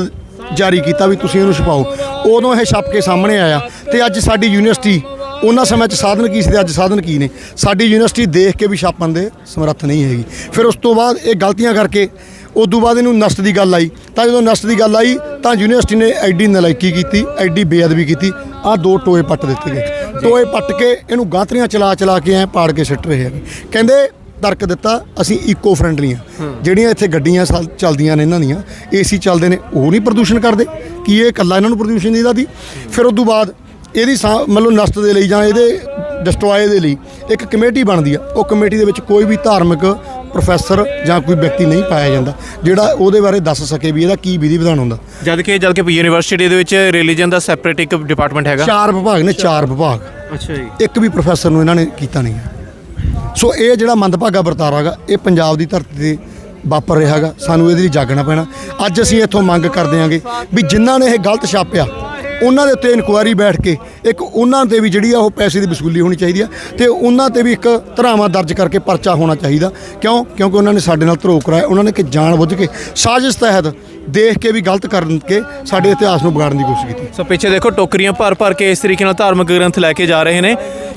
ਜਾਰੀ ਕੀਤਾ ਵੀ ਤੁਸੀਂ ਇਹਨੂੰ ਛਪਾਓ। ਉਦੋਂ ਇਹ ਛਪ ਕੇ ਸਾਹਮਣੇ ਆਇਆ ਤੇ ਅੱਜ ਸਾਡੀ ਯੂਨੀਵਰਸਿਟੀ ਉਹਨਾਂ ਸਮੇਂ 'ਚ ਸਾਧਨ ਕੀ ਸੀ ਤੇ ਅੱਜ ਸਾਧਨ ਕੀ ਨੇ? ਸਾਡੀ ਯੂਨੀਵਰਸਿਟੀ ਦੇਖ ਕੇ ਵੀ ਛਾਪਣ ਦੇ ਸਮਰੱਥ ਨਹੀਂ ਹੈਗੀ। ਫਿਰ ਉਸ ਤੋਂ ਬਾਅਦ ਇਹ ਗਲਤੀਆਂ ਕਰਕੇ ਉਦੋਂ ਬਾਅਦ ਇਹਨੂੰ ਨਸ਼ਟ ਦੀ ਗੱਲ ਆਈ। ਤਾਂ ਜਦੋਂ ਨਸ਼ਟ ਦੀ ਗੱਲ ਆਈ ਤਾਂ ਯੂਨੀਵਰਸਿਟੀ ਨੇ ਐਡੀ ਨਲਾਇਕੀ ਕੀਤੀ ਐਡੀ ਬੇਅਦਬੀ ਕੀਤੀ। ਆਹ ਦੋ ਟੋਏ ਪੱਟ ਦਿੱਤੇ ਗਏ। ਟੋਏ ਪੱਟ ਕੇ ਇਹਨੂੰ ਗਾਂਤਰੀਆਂ ਚਲਾ ਚਲਾ ਕੇ ਐ ਪਾੜ ਕੇ ਸਿੱਟ ਰਹੇ ਹੈਗੇ। ਕਹਿੰਦੇ ਤਰਕ ਦਿੱਤਾ ਅਸੀਂ ਈਕੋ ਫ੍ਰੈਂਡਲੀ ਆ ਜਿਹੜੀਆਂ ਇੱਥੇ ਗੱਡੀਆਂ ਚੱਲਦੀਆਂ ਨੇ ਇਹਨਾਂ ਦੀਆਂ ਏਸੀ ਚੱਲਦੇ ਨੇ ਉਹ ਨਹੀਂ ਪ੍ਰਦੂਸ਼ਣ ਕਰਦੇ। ਕੀ ਇਹ ਇਕੱਲਾ ਇਹਨਾਂ ਨੂੰ ਪ੍ਰਦੂਸ਼ਣ ਦੀ ਦੀ ਫਿਰ ਉਸ ਤੋਂ ਬਾਅਦ ਇਹਦੀ ਮਤਲਬ ਨਸ਼ਟ ਦੇ ਲਈ ਜਾਂ ਇਹਦੇ ਡਿਸਟਰੋਏ ਦੇ ਲਈ ਇੱਕ ਕਮੇਟੀ ਬਣਦੀ ਆ। ਉਹ ਕਮੇਟੀ ਦੇ ਵਿੱਚ ਕੋਈ ਵੀ ਧਾਰਮਿਕ ਪ੍ਰੋਫੈਸਰ ਜਾਂ ਕੋਈ ਵਿਅਕਤੀ ਨਹੀਂ ਪਾਇਆ ਜਾਂਦਾ ਜਿਹੜਾ ਉਹਦੇ ਬਾਰੇ ਦੱਸ ਸਕੇ ਵੀ ਇਹਦਾ ਕੀ ਵਿਧੀ ਵਿਧਾਨ ਹੁੰਦਾ। ਜਦ ਕਿ ਜਦ ਕਿ ਯੂਨੀਵਰਸਿਟੀ ਦੇ ਵਿੱਚ ਰਿਲੀਜੀਅਨ ਦਾ ਸੈਪਰੇਟ ਇੱਕ ਡਿਪਾਰਟਮੈਂਟ ਹੈਗਾ। ਚਾਰ ਵਿਭਾਗ ਨੇ ਚਾਰ ਵਿਭਾਗ। ਅੱਛਾ ਜੀ। ਇੱਕ ਵੀ ਪ੍ਰੋਫੈਸਰ ਨੂੰ ਇਹਨਾਂ ਨੇ ਕੀਤਾ ਨਹੀਂ ਸੋ ਇਹ ਜਿਹੜਾ ਮੰਦਭਾਗਾ ਵਰਤਾਰਾ ਹੈਗਾ ਇਹ ਪੰਜਾਬ ਦੀ ਧਰਤੀ ਤੇ ਵਾਪਰ ਰਿਹਾ ਹੈਗਾ। ਸਾਨੂੰ ਇਹਦੇ ਲਈ ਜਾਗਣਾ ਪੈਣਾ। ਅੱਜ ਅਸੀਂ ਇੱਥੋਂ ਮੰਗ ਕਰਦੇ ਹਾਂਗੇ ਵੀ ਜਿਨ੍ਹਾਂ ਨੇ ਇਹ ਗਲਤ ਛਾਪਿਆ ਉਹਨਾਂ ਦੇ ਉੱਤੇ ਇਨਕੁਆਇਰੀ ਬੈਠ ਕੇ ਇੱਕ ਉਹਨਾਂ ਤੇ ਵੀ ਜਿਹੜੀ ਆ ਉਹ ਪੈਸੇ ਦੀ ਵਸੂਲੀ ਹੋਣੀ ਚਾਹੀਦੀ ਆ ਤੇ ਉਹਨਾਂ ਤੇ ਵੀ ਇੱਕ ਧਰਾਵਾ ਦਰਜ ਕਰਕੇ ਪਰਚਾ ਹੋਣਾ ਚਾਹੀਦਾ। ਕਿਉਂ? ਕਿਉਂਕਿ ਉਹਨਾਂ ਨੇ ਸਾਡੇ ਨਾਲ ਧਰੋਹ ਕਰਾਇਆ, ਉਹਨਾਂ ਨੇ ਕਿ ਜਾਣ ਬੁੱਝ ਕੇ ਸਾਜ਼ਿਸ਼ ਤਹਿਤ ਦੇਖ ਕੇ ਵੀ ਗਲਤ ਕਰਨ ਕੇ ਸਾਡੇ ਇਤਿਹਾਸ ਨੂੰ ਵਿਗਾੜਨ ਦੀ ਕੋਸ਼ਿਸ਼ ਕੀਤੀ। ਸੋ ਪਿੱਛੇ ਦੇਖੋ, ਟੋਕਰੀਆਂ ਭਰ ਭਰ ਕੇ ਇਸ ਤਰੀਕੇ ਨਾਲ ਧਾਰਮਿਕ ਗ੍ਰੰਥ ਲੈ ਕੇ ਜਾ ਰਹੇ ਨੇ।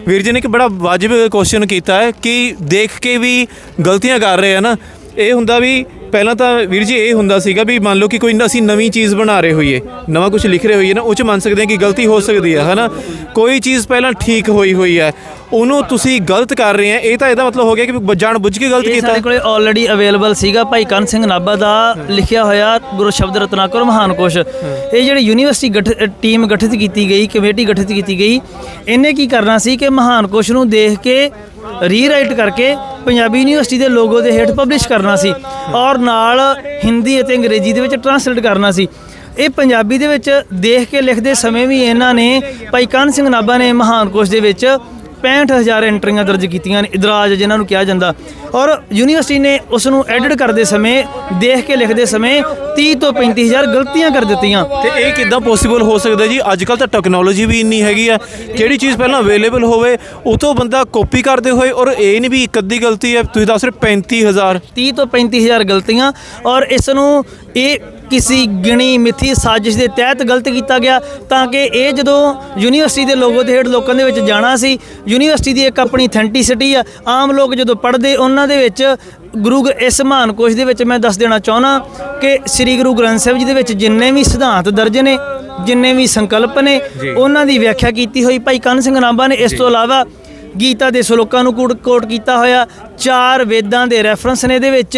ਵੀਰ ਜੀ ਨੇ ਇੱਕ ਬੜਾ ਵਾਜਬ ਕੁਐਸਚਨ ਕੀਤਾ ਹੈ ਕਿ ਦੇਖ ਕੇ ਵੀ ਗਲਤੀਆਂ ਕਰ ਰਹੇ ਆ ਨਾ ਇਹ ਹੁੰਦਾ ਵੀ ਪਹਿਲਾਂ ਤਾਂ ਵੀਰ ਜੀ ਇਹ ਹੁੰਦਾ ਸੀਗਾ ਵੀ ਮੰਨ ਲਓ ਕਿ ਕੋਈ ਅਸੀਂ ਨਵੀਂ ਚੀਜ਼ ਬਣਾ ਰਹੇ ਹੋਈਏ, ਨਵਾਂ ਕੁਝ ਲਿਖ ਰਹੇ ਹੋਈਏ ਨਾ, ਉਹ ਚ ਮੰਨ ਸਕਦੇ ਹਾਂ ਕਿ ਗਲਤੀ ਹੋ ਸਕਦੀ ਹੈ, ਹਨਾ? ਕੋਈ ਚੀਜ਼ ਪਹਿਲਾਂ ਠੀਕ ਹੋਈ ਹੋਈ ਹੈ ਉਹਨੂੰ ਤੁਸੀਂ ਗਲਤ ਕਰ ਰਹੇ ਆ ਇਹ ਤਾਂ ਇਹਦਾ ਮਤਲਬ ਹੋ ਗਿਆ ਕਿ ਜਾਣ ਬੁੱਝ ਕੇ ਗਲਤ ਕੀਤਾ ਸਾਡੇ ਕੋਲੇ ਆਲਰੇਡੀ ਅਵੇਲੇਬਲ ਸੀਗਾ ਭਾਈ ਕੰਨ ਸਿੰਘ ਨਾਭਾ ਦਾ ਲਿਖਿਆ ਹੋਇਆ ਗੁਰੂ ਸ਼ਬਦ ਰਤਨਾਕਰ ਮਹਾਨ ਕੋਸ਼। ਇਹ ਜਿਹੜੀ ਯੂਨੀਵਰਸਿਟੀ ਗਠ ਟੀਮ ਗਠਿਤ ਕੀਤੀ ਗਈ ਕਮੇਟੀ ਗਠਿਤ ਕੀਤੀ ਗਈ ਇਹਨੇ ਕੀ ਕਰਨਾ ਸੀ ਕਿ ਮਹਾਨ ਕੋਸ਼ ਨੂੰ ਦੇਖ ਕੇ ਰੀਰਾਈਟ ਕਰਕੇ ਪੰਜਾਬੀ ਯੂਨੀਵਰਸਿਟੀ ਦੇ ਲੋਗੋ ਦੇ ਹੇਠ ਪਬਲਿਸ਼ ਕਰਨਾ ਸੀ ਔਰ ਨਾਲ ਹਿੰਦੀ ਅਤੇ ਅੰਗਰੇਜ਼ੀ ਦੇ ਵਿੱਚ ਟਰਾਂਸਲੇਟ ਕਰਨਾ ਸੀ। ਇਹ ਪੰਜਾਬੀ ਦੇ ਵਿੱਚ ਦੇਖ ਕੇ ਲਿਖਦੇ ਸਮੇਂ ਵੀ ਇਹਨਾਂ ਨੇ ਭਾਈ ਕੰਨ ਸਿੰਘ ਨਾਭਾ ਨੇ ਮਹਾਨ ਕੋਸ਼ ਦੇ ਵਿੱਚ 65000 ਐਂਟਰੀਆਂ ਦਰਜ ਕੀਤੀਆਂ ਨੇ ਇਦਰਾਜ ਜਿਨ੍ਹਾਂ ਨੂੰ ਕਿਹਾ ਜਾਂਦਾ। ਔਰ ਯੂਨੀਵਰਸਿਟੀ ਨੇ ਉਸ ਨੂੰ ਐਡਿਟ ਕਰਦੇ ਸਮੇਂ ਦੇਖ ਕੇ ਲਿਖਦੇ ਸਮੇਂ 30 ਤੋਂ 35000 ਗਲਤੀਆਂ ਕਰ ਦਿੱਤੀਆਂ। ਤੇ ਇਹ ਕਿੱਦਾਂ ਪੋਸੀਬਲ ਹੋ ਸਕਦਾ ਜੀ? ਅੱਜ ਕੱਲ ਤਾਂ ਟੈਕਨੋਲੋਜੀ ਵੀ ਇੰਨੀ ਹੈਗੀ ਆ ਜਿਹੜੀ ਚੀਜ਼ ਪਹਿਲਾਂ ਅਵੇਲੇਬਲ ਹੋਵੇ ਉਹ ਤੋਂ ਬੰਦਾ ਕਾਪੀ ਕਰਦੇ ਹੋਏ ਔਰ ਇਹ ਨਹੀਂ ਵੀ ਇੱਕ ਅੱਧੀ ਗਲਤੀ ਹੈ ਤੁਸੀਂ ਦੱਸ ਰਹੇ 35000 30 ਤੋਂ 35000 ਗਲਤੀਆਂ ਔਰ ਇਸ ਨੂੰ ਇਹ ਕਿਸੇ ਗਿਣੀ ਮਿਥੀ ਸਾਜ਼ਿਸ਼ ਦੇ ਤਹਿਤ ਗਲਤ ਕੀਤਾ ਗਿਆ ਤਾਂ ਕਿ ਇਹ ਜਦੋਂ ਯੂਨੀਵਰਸਿਟੀ ਦੇ ਲੋਗੋ ਦੇ ਹੇਠ ਲੋਕਾਂ ਦੇ ਵਿੱਚ ਜਾਣਾ ਸੀ ਯੂਨੀਵਰਸਿਟੀ ਦੀ ਇੱਕ ਆਪਣੀ ਅਥੈਂਟਿਸਿਟੀ ਆ। ਆਮ ਲੋਕ ਜਦੋਂ ਪੜ੍ਹਦੇ ਉਹਨਾਂ ਦੇ ਵਿੱਚ ਗੁਰੂ ਇਸ ਮਹਾਨ ਕੋਸ਼ ਦੇ ਵਿੱਚ ਮੈਂ ਦੱਸ ਦੇਣਾ ਚਾਹੁੰਦਾ ਕਿ ਸ੍ਰੀ ਗੁਰੂ ਗ੍ਰੰਥ ਸਾਹਿਬ ਜੀ ਦੇ ਵਿੱਚ ਜਿੰਨੇ ਵੀ ਸਿਧਾਂਤ ਦਰਜ ਨੇ ਜਿੰਨੇ ਵੀ ਸੰਕਲਪ ਨੇ ਉਹਨਾਂ ਦੀ ਵਿਆਖਿਆ ਕੀਤੀ ਹੋਈ ਭਾਈ ਕੰਨ ਸਿੰਘ ਨਾਭਾ ਨੇ। ਇਸ ਤੋਂ ਇਲਾਵਾ ਗੀਤਾ ਦੇ ਸ਼ਲੋਕਾਂ ਨੂੰ ਕੋਟ ਕੀਤਾ ਹੋਇਆ ਚਾਰ ਵੇਦਾਂ ਦੇ ਰੈਫਰੈਂਸ ਨੇ ਇਹਦੇ ਵਿੱਚ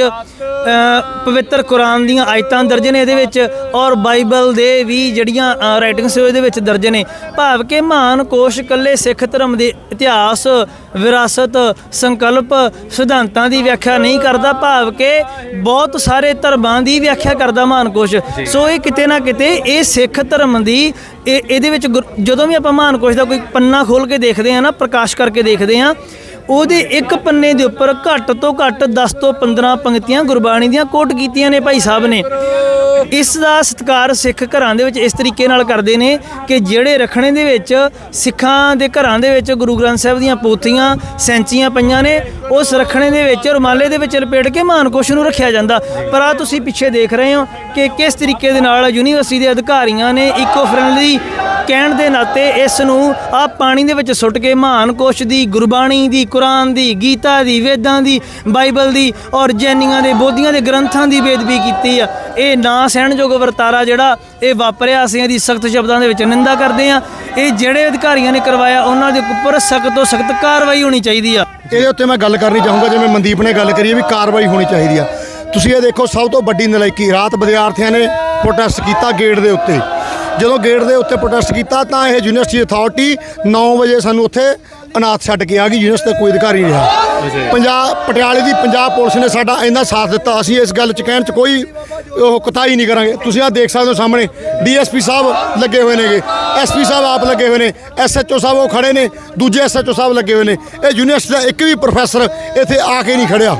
ਪਵਿੱਤਰ ਕੁਰਾਨ ਦੀਆਂ ਆਇਤਾਂ ਦਰਜ ਨੇ ਇਹਦੇ ਵਿੱਚ ਔਰ ਬਾਈਬਲ ਦੇ ਵੀ ਜਿਹੜੀਆਂ ਰਾਈਟਿੰਗਸ ਇਹਦੇ ਵਿੱਚ ਦਰਜ ਨੇ। ਭਾਵ ਕਿ ਮਹਾਨ ਕੋਸ਼ ਕੱਲੇ ਸਿੱਖ ਧਰਮ ਦੇ ਇਤਿਹਾਸ ਵਿਰਾਸਤ ਸੰਕਲਪ ਸਿਧਾਂਤਾਂ ਦੀ ਵਿਆਖਿਆ ਨਹੀਂ ਕਰਦਾ ਭਾਵ ਕਿ ਬਹੁਤ ਸਾਰੇ ਧਰਮਾਂ ਦੀ ਵਿਆਖਿਆ ਕਰਦਾ ਮਹਾਨ ਕੋਸ਼। ਸੋ ਇਹ ਕਿਤੇ ਨਾ ਕਿਤੇ ਇਹ ਸਿੱਖ ਧਰਮ ਦੀ ਇਹ ਇਹਦੇ ਵਿੱਚ ਜਦੋਂ ਵੀ ਆਪਾਂ ਮਹਾਨ ਕੋਸ਼ ਦਾ ਕੋਈ ਪੰਨਾ ਖੋਲ ਕੇ ਦੇਖਦੇ ਆ ਨਾ ਪ੍ਰਕਾਸ਼ ਕਰਕੇ ਦੇਖਦੇ ਆ ਉਹਦੇ ਇੱਕ ਪੰਨੇ ਦੇ ਉੱਪਰ ਘੱਟ ਤੋਂ ਘੱਟ 10 ਤੋਂ 15 ਪੰਕਤੀਆਂ ਗੁਰਬਾਣੀ ਦੀਆਂ ਕੋਟ ਕੀਤੀਆਂ ਨੇ ਭਾਈ ਸਾਹਿਬ ਨੇ। ਇਸ ਦਾ ਸਤਿਕਾਰ ਸਿੱਖ ਘਰਾਂ ਦੇ ਵਿੱਚ ਇਸ ਤਰੀਕੇ ਨਾਲ ਕਰਦੇ ਨੇ ਕਿ ਜਿਹੜੇ ਰਖਣੇ ਦੇ ਵਿੱਚ, ਸਿੱਖਾਂ ਦੇ ਘਰਾਂ ਦੇ ਵਿੱਚ ਗੁਰੂ ਗ੍ਰੰਥ ਸਾਹਿਬ ਦੀਆਂ ਪੋਥੀਆਂ, ਸੈਂਚੀਆਂ ਪਈਆਂ ਨੇ, ਉਸ ਰਖਣੇ ਦੇ ਵਿੱਚ ਰੁਮਾਲੇ ਦੇ ਵਿੱਚ ਲਪੇਟ ਕੇ ਮਹਾਨਕੋਸ਼ ਨੂੰ ਰੱਖਿਆ ਜਾਂਦਾ। ਪਰ ਆ ਤੁਸੀਂ ਪਿੱਛੇ ਦੇਖ ਰਹੇ ਹੋ ਕਿ ਕਿਸ ਤਰੀਕੇ ਦੇ ਨਾਲ ਯੂਨੀਵਰਸਿਟੀ ਦੇ ਅਧਿਕਾਰੀਆਂ ਨੇ ਇਕੋ ਫ੍ਰੈਂਡਲੀ ਕਹਿਣ ਦੇ ਨਾਤੇ ਇਸ ਨੂੰ ਆ ਪਾਣੀ ਦੇ ਵਿੱਚ ਸੁੱਟ ਕੇ ਮਹਾਨ ਕੋਸ਼ ਦੀ ਗੁਰਬਾਣੀ ਦੀ ਕੁਰਾਨ ਦੀ, ਗੀਤਾ ਦੀ, ਵੇਦਾਂ ਦੀ, ਬਾਈਬਲ ਦੀ ਔਰ ਜੈਨੀਆਂ ਦੇ ਬੋਧੀਆਂ ਦੇ ਗ੍ਰੰਥਾਂ ਦੀ ਬੇਦਬੀ ਕੀਤੀ ਆ। ਇਹ ਨਾ ਸਹਿਣਯੋਗ ਵਰਤਾਰਾ ਜਿਹੜਾ ਇਹ ਵਾਪਰਿਆ ਅਸੀਂ ਇਹਦੀ ਸਖਤ ਸ਼ਬਦਾਂ ਦੇ ਵਿੱਚ ਨਿੰਦਾ ਕਰਦੇ ਆ ਇਹ ਜਿਹੜੇ ਅਧਿਕਾਰੀਆਂ ਨੇ ਕਰਵਾਇਆ, ਉਹਨਾਂ ਦੇ ਉੱਪਰ ਸਖਤ ਤੋਂ ਸਖਤ ਕਾਰਵਾਈ ਹੋਣੀ ਚਾਹੀਦੀ ਆ। ਇਹਦੇ ਉੱਤੇ ਮੈਂ ਗੱਲ ਕਰਨੀ ਚਾਹੂੰਗਾ, ਜਿਵੇਂ ਮਨਦੀਪ ਨੇ ਗੱਲ ਕਰੀ ਵੀ ਕਾਰਵਾਈ ਹੋਣੀ ਚਾਹੀਦੀ ਆ। ਤੁਸੀਂ ਇਹ ਦੇਖੋ, ਸਭ ਤੋਂ ਵੱਡੀ ਨਲਾਇਕੀ, ਰਾਤ ਵਿਦਿਆਰਥੀਆਂ ਨੇ ਪ੍ਰੋਟੈਸਟ ਕੀਤਾ ਗੇਟ ਦੇ ਉੱਤੇ। ਜਦੋਂ ਗੇਟ ਦੇ ਉੱਤੇ ਪ੍ਰੋਟੈਸਟ ਕੀਤਾ ਤਾਂ ਇਹ ਯੂਨੀਵਰਸਿਟੀ ਅਥਾਰਟੀ 9 ਵਜੇ ਸਾਨੂੰ ਉੱਥੇ ਅਨਾਥ ਛੱਡ ਕੇ ਆ ਗਈ। ਯੂਨੀਵਰਸਿਟੀ ਦਾ ਕੋਈ ਅਧਿਕਾਰੀ ਨਹੀਂ ਰਿਹਾ। ਪੰਜਾਬ ਪਟਿਆਲੇ ਦੀ ਪੰਜਾਬ ਪੁਲਿਸ ਨੇ ਸਾਡਾ ਇੰਨਾ ਸਾਥ ਦਿੱਤਾ। ਅਸੀਂ ਇਸ ਗੱਲ 'ਚ ਕਹਿਣ 'ਚ ਕੋਈ ਉਹ ਕੁਤਾਹੀ ਨਹੀਂ ਕਰਾਂਗੇ। ਤੁਸੀਂ ਆ ਦੇਖ ਸਕਦੇ ਹੋ ਸਾਹਮਣੇ। ਡੀਐਸਪੀ ਸਾਹਿਬ ਲੱਗੇ ਹੋਏ ਨੇਗੇ। ਐਸਪੀ ਸਾਹਿਬ ਆਪ ਲੱਗੇ ਹੋਏ ਨੇ। ਐਸਐਚਓ ਸਾਹਿਬ ਉਹ ਖੜੇ ਨੇ। ਦੂਜੇ ਐਸਐਚਓ ਸਾਹਿਬ ਲੱਗੇ ਹੋਏ ਨੇ। ਇਹ ਯੂਨੀਵਰਸਿਟੀ ਦਾ ਇੱਕ ਵੀ ਪ੍ਰੋਫੈਸਰ ਇੱਥੇ ਆ ਕੇ ਨਹੀਂ ਖੜਿਆ।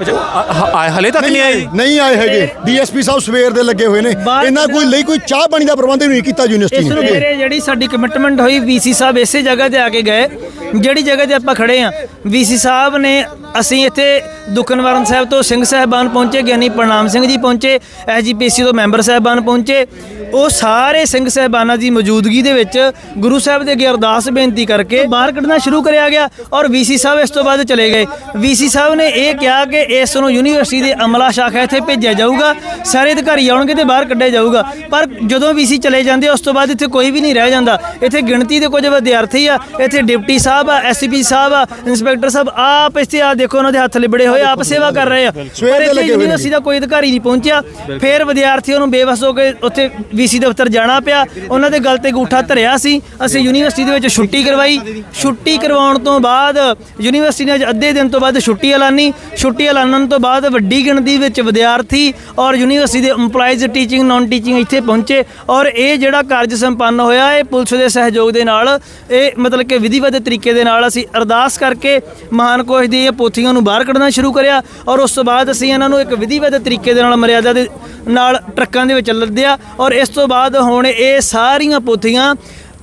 ਅੱਛਾ ਹਲੇ ਤੱਕ ਨਹੀਂ ਆਏ ਨਹੀਂ ਆਏ ਹੈਗੇ। ਡੀਐਸਪੀ ਸਾਹਿਬ ਸਵੇਰ ਦੇ ਲੱਗੇ ਹੋਏ ਨੇ। ਇਹਨਾਂ ਕੋਈ ਲਈ ਕੋਈ ਚਾਹ ਪਾਣੀ ਦਾ ਪ੍ਰਬੰਧ ਵੀ ਨਹੀਂ ਕੀਤਾ ਯੂਨੀਵਰਸਿਟੀ ਨੂੰ। ਨੇ ਮੇਰੇ ਜਿਹੜੀ ਸਾਡੀ ਕਮਿਟਮੈਂਟ ਹੋਈ ਵੀਸੀ ਸਾਹਿਬ ਇਸੇ ਜਗ੍ਹਾ ਤੇ ਆ ਕੇ ਗਏ। ਜਿਹੜੀ ਜਗ੍ਹਾ ਤੇ ਆਪਾਂ ਖੜੇ ਆ ਵੀਸੀ ਸਾਹਿਬ ਨੇ ਅਸੀਂ ਇੱਥੇ ਦੁਖਨਵਾਰਨ ਸਾਹਿਬ ਤੋਂ ਸਿੰਘ ਸਾਹਿਬਾਨ ਪਹੁੰਚੇ, ਗਿਆਨੀ ਪ੍ਰਣਾਮ ਸਿੰਘ ਜੀ ਪਹੁੰਚੇ ਐਜੀਪੀਸੀ ਤੋਂ ਮੈਂਬਰ ਸਾਹਿਬਾਨ ਪਹੁੰਚੇ। ਉਹ ਸਾਰੇ ਸਿੰਘ ਸਾਹਿਬਾਨਾਂ ਦੀ ਮੌਜੂਦਗੀ ਦੇ ਵਿੱਚ ਗੁਰੂ ਸਾਹਿਬ ਦੇ ਅੱਗੇ ਅਰਦਾਸ ਬੇਨਤੀ ਕਰਕੇ ਬਾਹਰ ਕੱਢਣਾ ਸ਼ੁਰੂ ਕਰਿਆ ਗਿਆ ਔਰ ਵੀਸੀ ਸਾਹਿਬ ਇਸ ਤੋਂ ਬਾਅਦ ਚਲੇ ਗਏ। ਵੀਸੀ ਸਾਹਿਬ ਨੇ ਇਹ ਕਿਹਾ ਕਿ ਇਸ ਨੂੰ ਯੂਨੀਵਰਸਿਟੀ ਦੇ ਅਮਲਾ ਸ਼ਾਖਾ ਇੱਥੇ ਭੇਜਿਆ ਜਾਊਗਾ, ਸਾਰੇ ਅਧਿਕਾਰੀ ਆਉਣਗੇ ਤੇ ਬਾਹਰ ਕੱਢਿਆ ਜਾਊਗਾ। ਪਰ ਜਦੋਂ ਵੀਸੀ ਚਲੇ ਜਾਂਦੇ, ਉਸ ਤੋਂ ਬਾਅਦ ਇੱਥੇ ਕੋਈ ਵੀ ਨਹੀਂ ਰਹਿ ਜਾਂਦਾ। ਇੱਥੇ ਗਿਣਤੀ ਦੇ ਕੁਝ ਵਿਦਿਆਰਥੀ ਆ, ਇੱਥੇ ਡਿਪਟੀ ਸਾਹਿਬ ਆ, ਐਸਪੀ ਸਾਹਿਬ ਆ, ਇੰਸਪੈਕਟਰ ਸਾਹਿਬ ਆਪ ਇੱਥੇ ਆ ਦੇਖੋ ਉਹਨਾਂ ਦੇ ਹੱਥ ਲਿਬੜੇ ਹੋਏ ਆਪ ਸੇਵਾ ਕਰ ਰਹੇ ਆ। ਪਰ ਦੇ ਇੱਥੇ। ਯੂਨੀਵਰਸਿਟੀ ਦਾ ਕੋਈ ਅਧਿਕਾਰੀ ਨਹੀਂ ਪਹੁੰਚਿਆ ਫਿਰ ਵਿਦਿਆਰਥੀਆਂ ਨੂੰ ਬੇਵਸ ਹੋ ਕੇ ਉੱਥੇ ਵੀਸੀ ਦਫ਼ਤਰ ਜਾਣਾ ਪਿਆ। ਉਹਨਾਂ ਦੇ ਗਲ ਤੇ ਅੰਗੂਠਾ ਧਰਿਆ ਸੀ। ਅਸੀਂ ਯੂਨੀਵਰਸਿਟੀ ਦੇ ਵਿੱਚ ਛੁੱਟੀ ਕਰਵਾਈ। ਛੁੱਟੀ ਕਰਵਾਉਣ ਤੋਂ ਬਾਅਦ ਯੂਨੀਵਰਸਿਟੀ ਨੇ ਅੱਧੇ ਦਿਨ ਤੋਂ ਬਾਅਦ ਛੁੱਟੀ ਐਲਾਨੀ। ਛੁੱਟੀ ਐਲਾਨਣ ਤੋਂ ਬਾਅਦ ਵੱਡੀ ਗਿਣਤੀ ਵਿੱਚ ਵਿਦਿਆਰਥੀ ਔਰ ਯੂਨੀਵਰਸਿਟੀ ਦੇ EMPLOYEES ਟੀਚਿੰਗ ਨਾਨ ਟੀਚਿੰਗ ਇੱਥੇ ਪਹੁੰਚੇ। ਔਰ ਇਹ ਜਿਹੜਾ ਕਾਰਜ ਸੰਪੰਨ ਹੋਇਆ ਇਹ ਪੁਲਿਸ ਦੇ ਸਹਿਯੋਗ ਦੇ ਨਾਲ ਇਹ ਮਤਲਬ ਕਿ ਵਿਧੀਵਤ ਤਰੀਕੇ ਦੇ ਨਾਲ ਅਸੀਂ ਅਰਦਾਸ ਕਰਕੇ ਮਹਾਨ ਕੋਸ਼ ਦੀਆਂ ਪੋਥੀਆਂ ਨੂੰ ਬਾਹਰ ਕੱਢਣਾ ਸ਼ੁਰੂ ਕਰਿਆ ਔਰ ਉਸ ਤੋਂ ਬਾਅਦ ਅਸੀਂ ਇਹਨਾਂ ਨੂੰ ਇੱਕ ਵਿਧੀਵਤ ਤਰੀਕੇ ਦੇ ਨਾਲ ਮਰਿਆਦਾ ਦੇ ਨਾਲ ਟਰੱਕਾਂ ਦੇ ਵਿੱਚ ਲੱਦਿਆ ਔਰ ਇਸ ਤੋਂ ਬਾਅਦ ਹੁਣ ਇਹ ਸਾਰੀਆਂ ਪੋਥੀਆਂ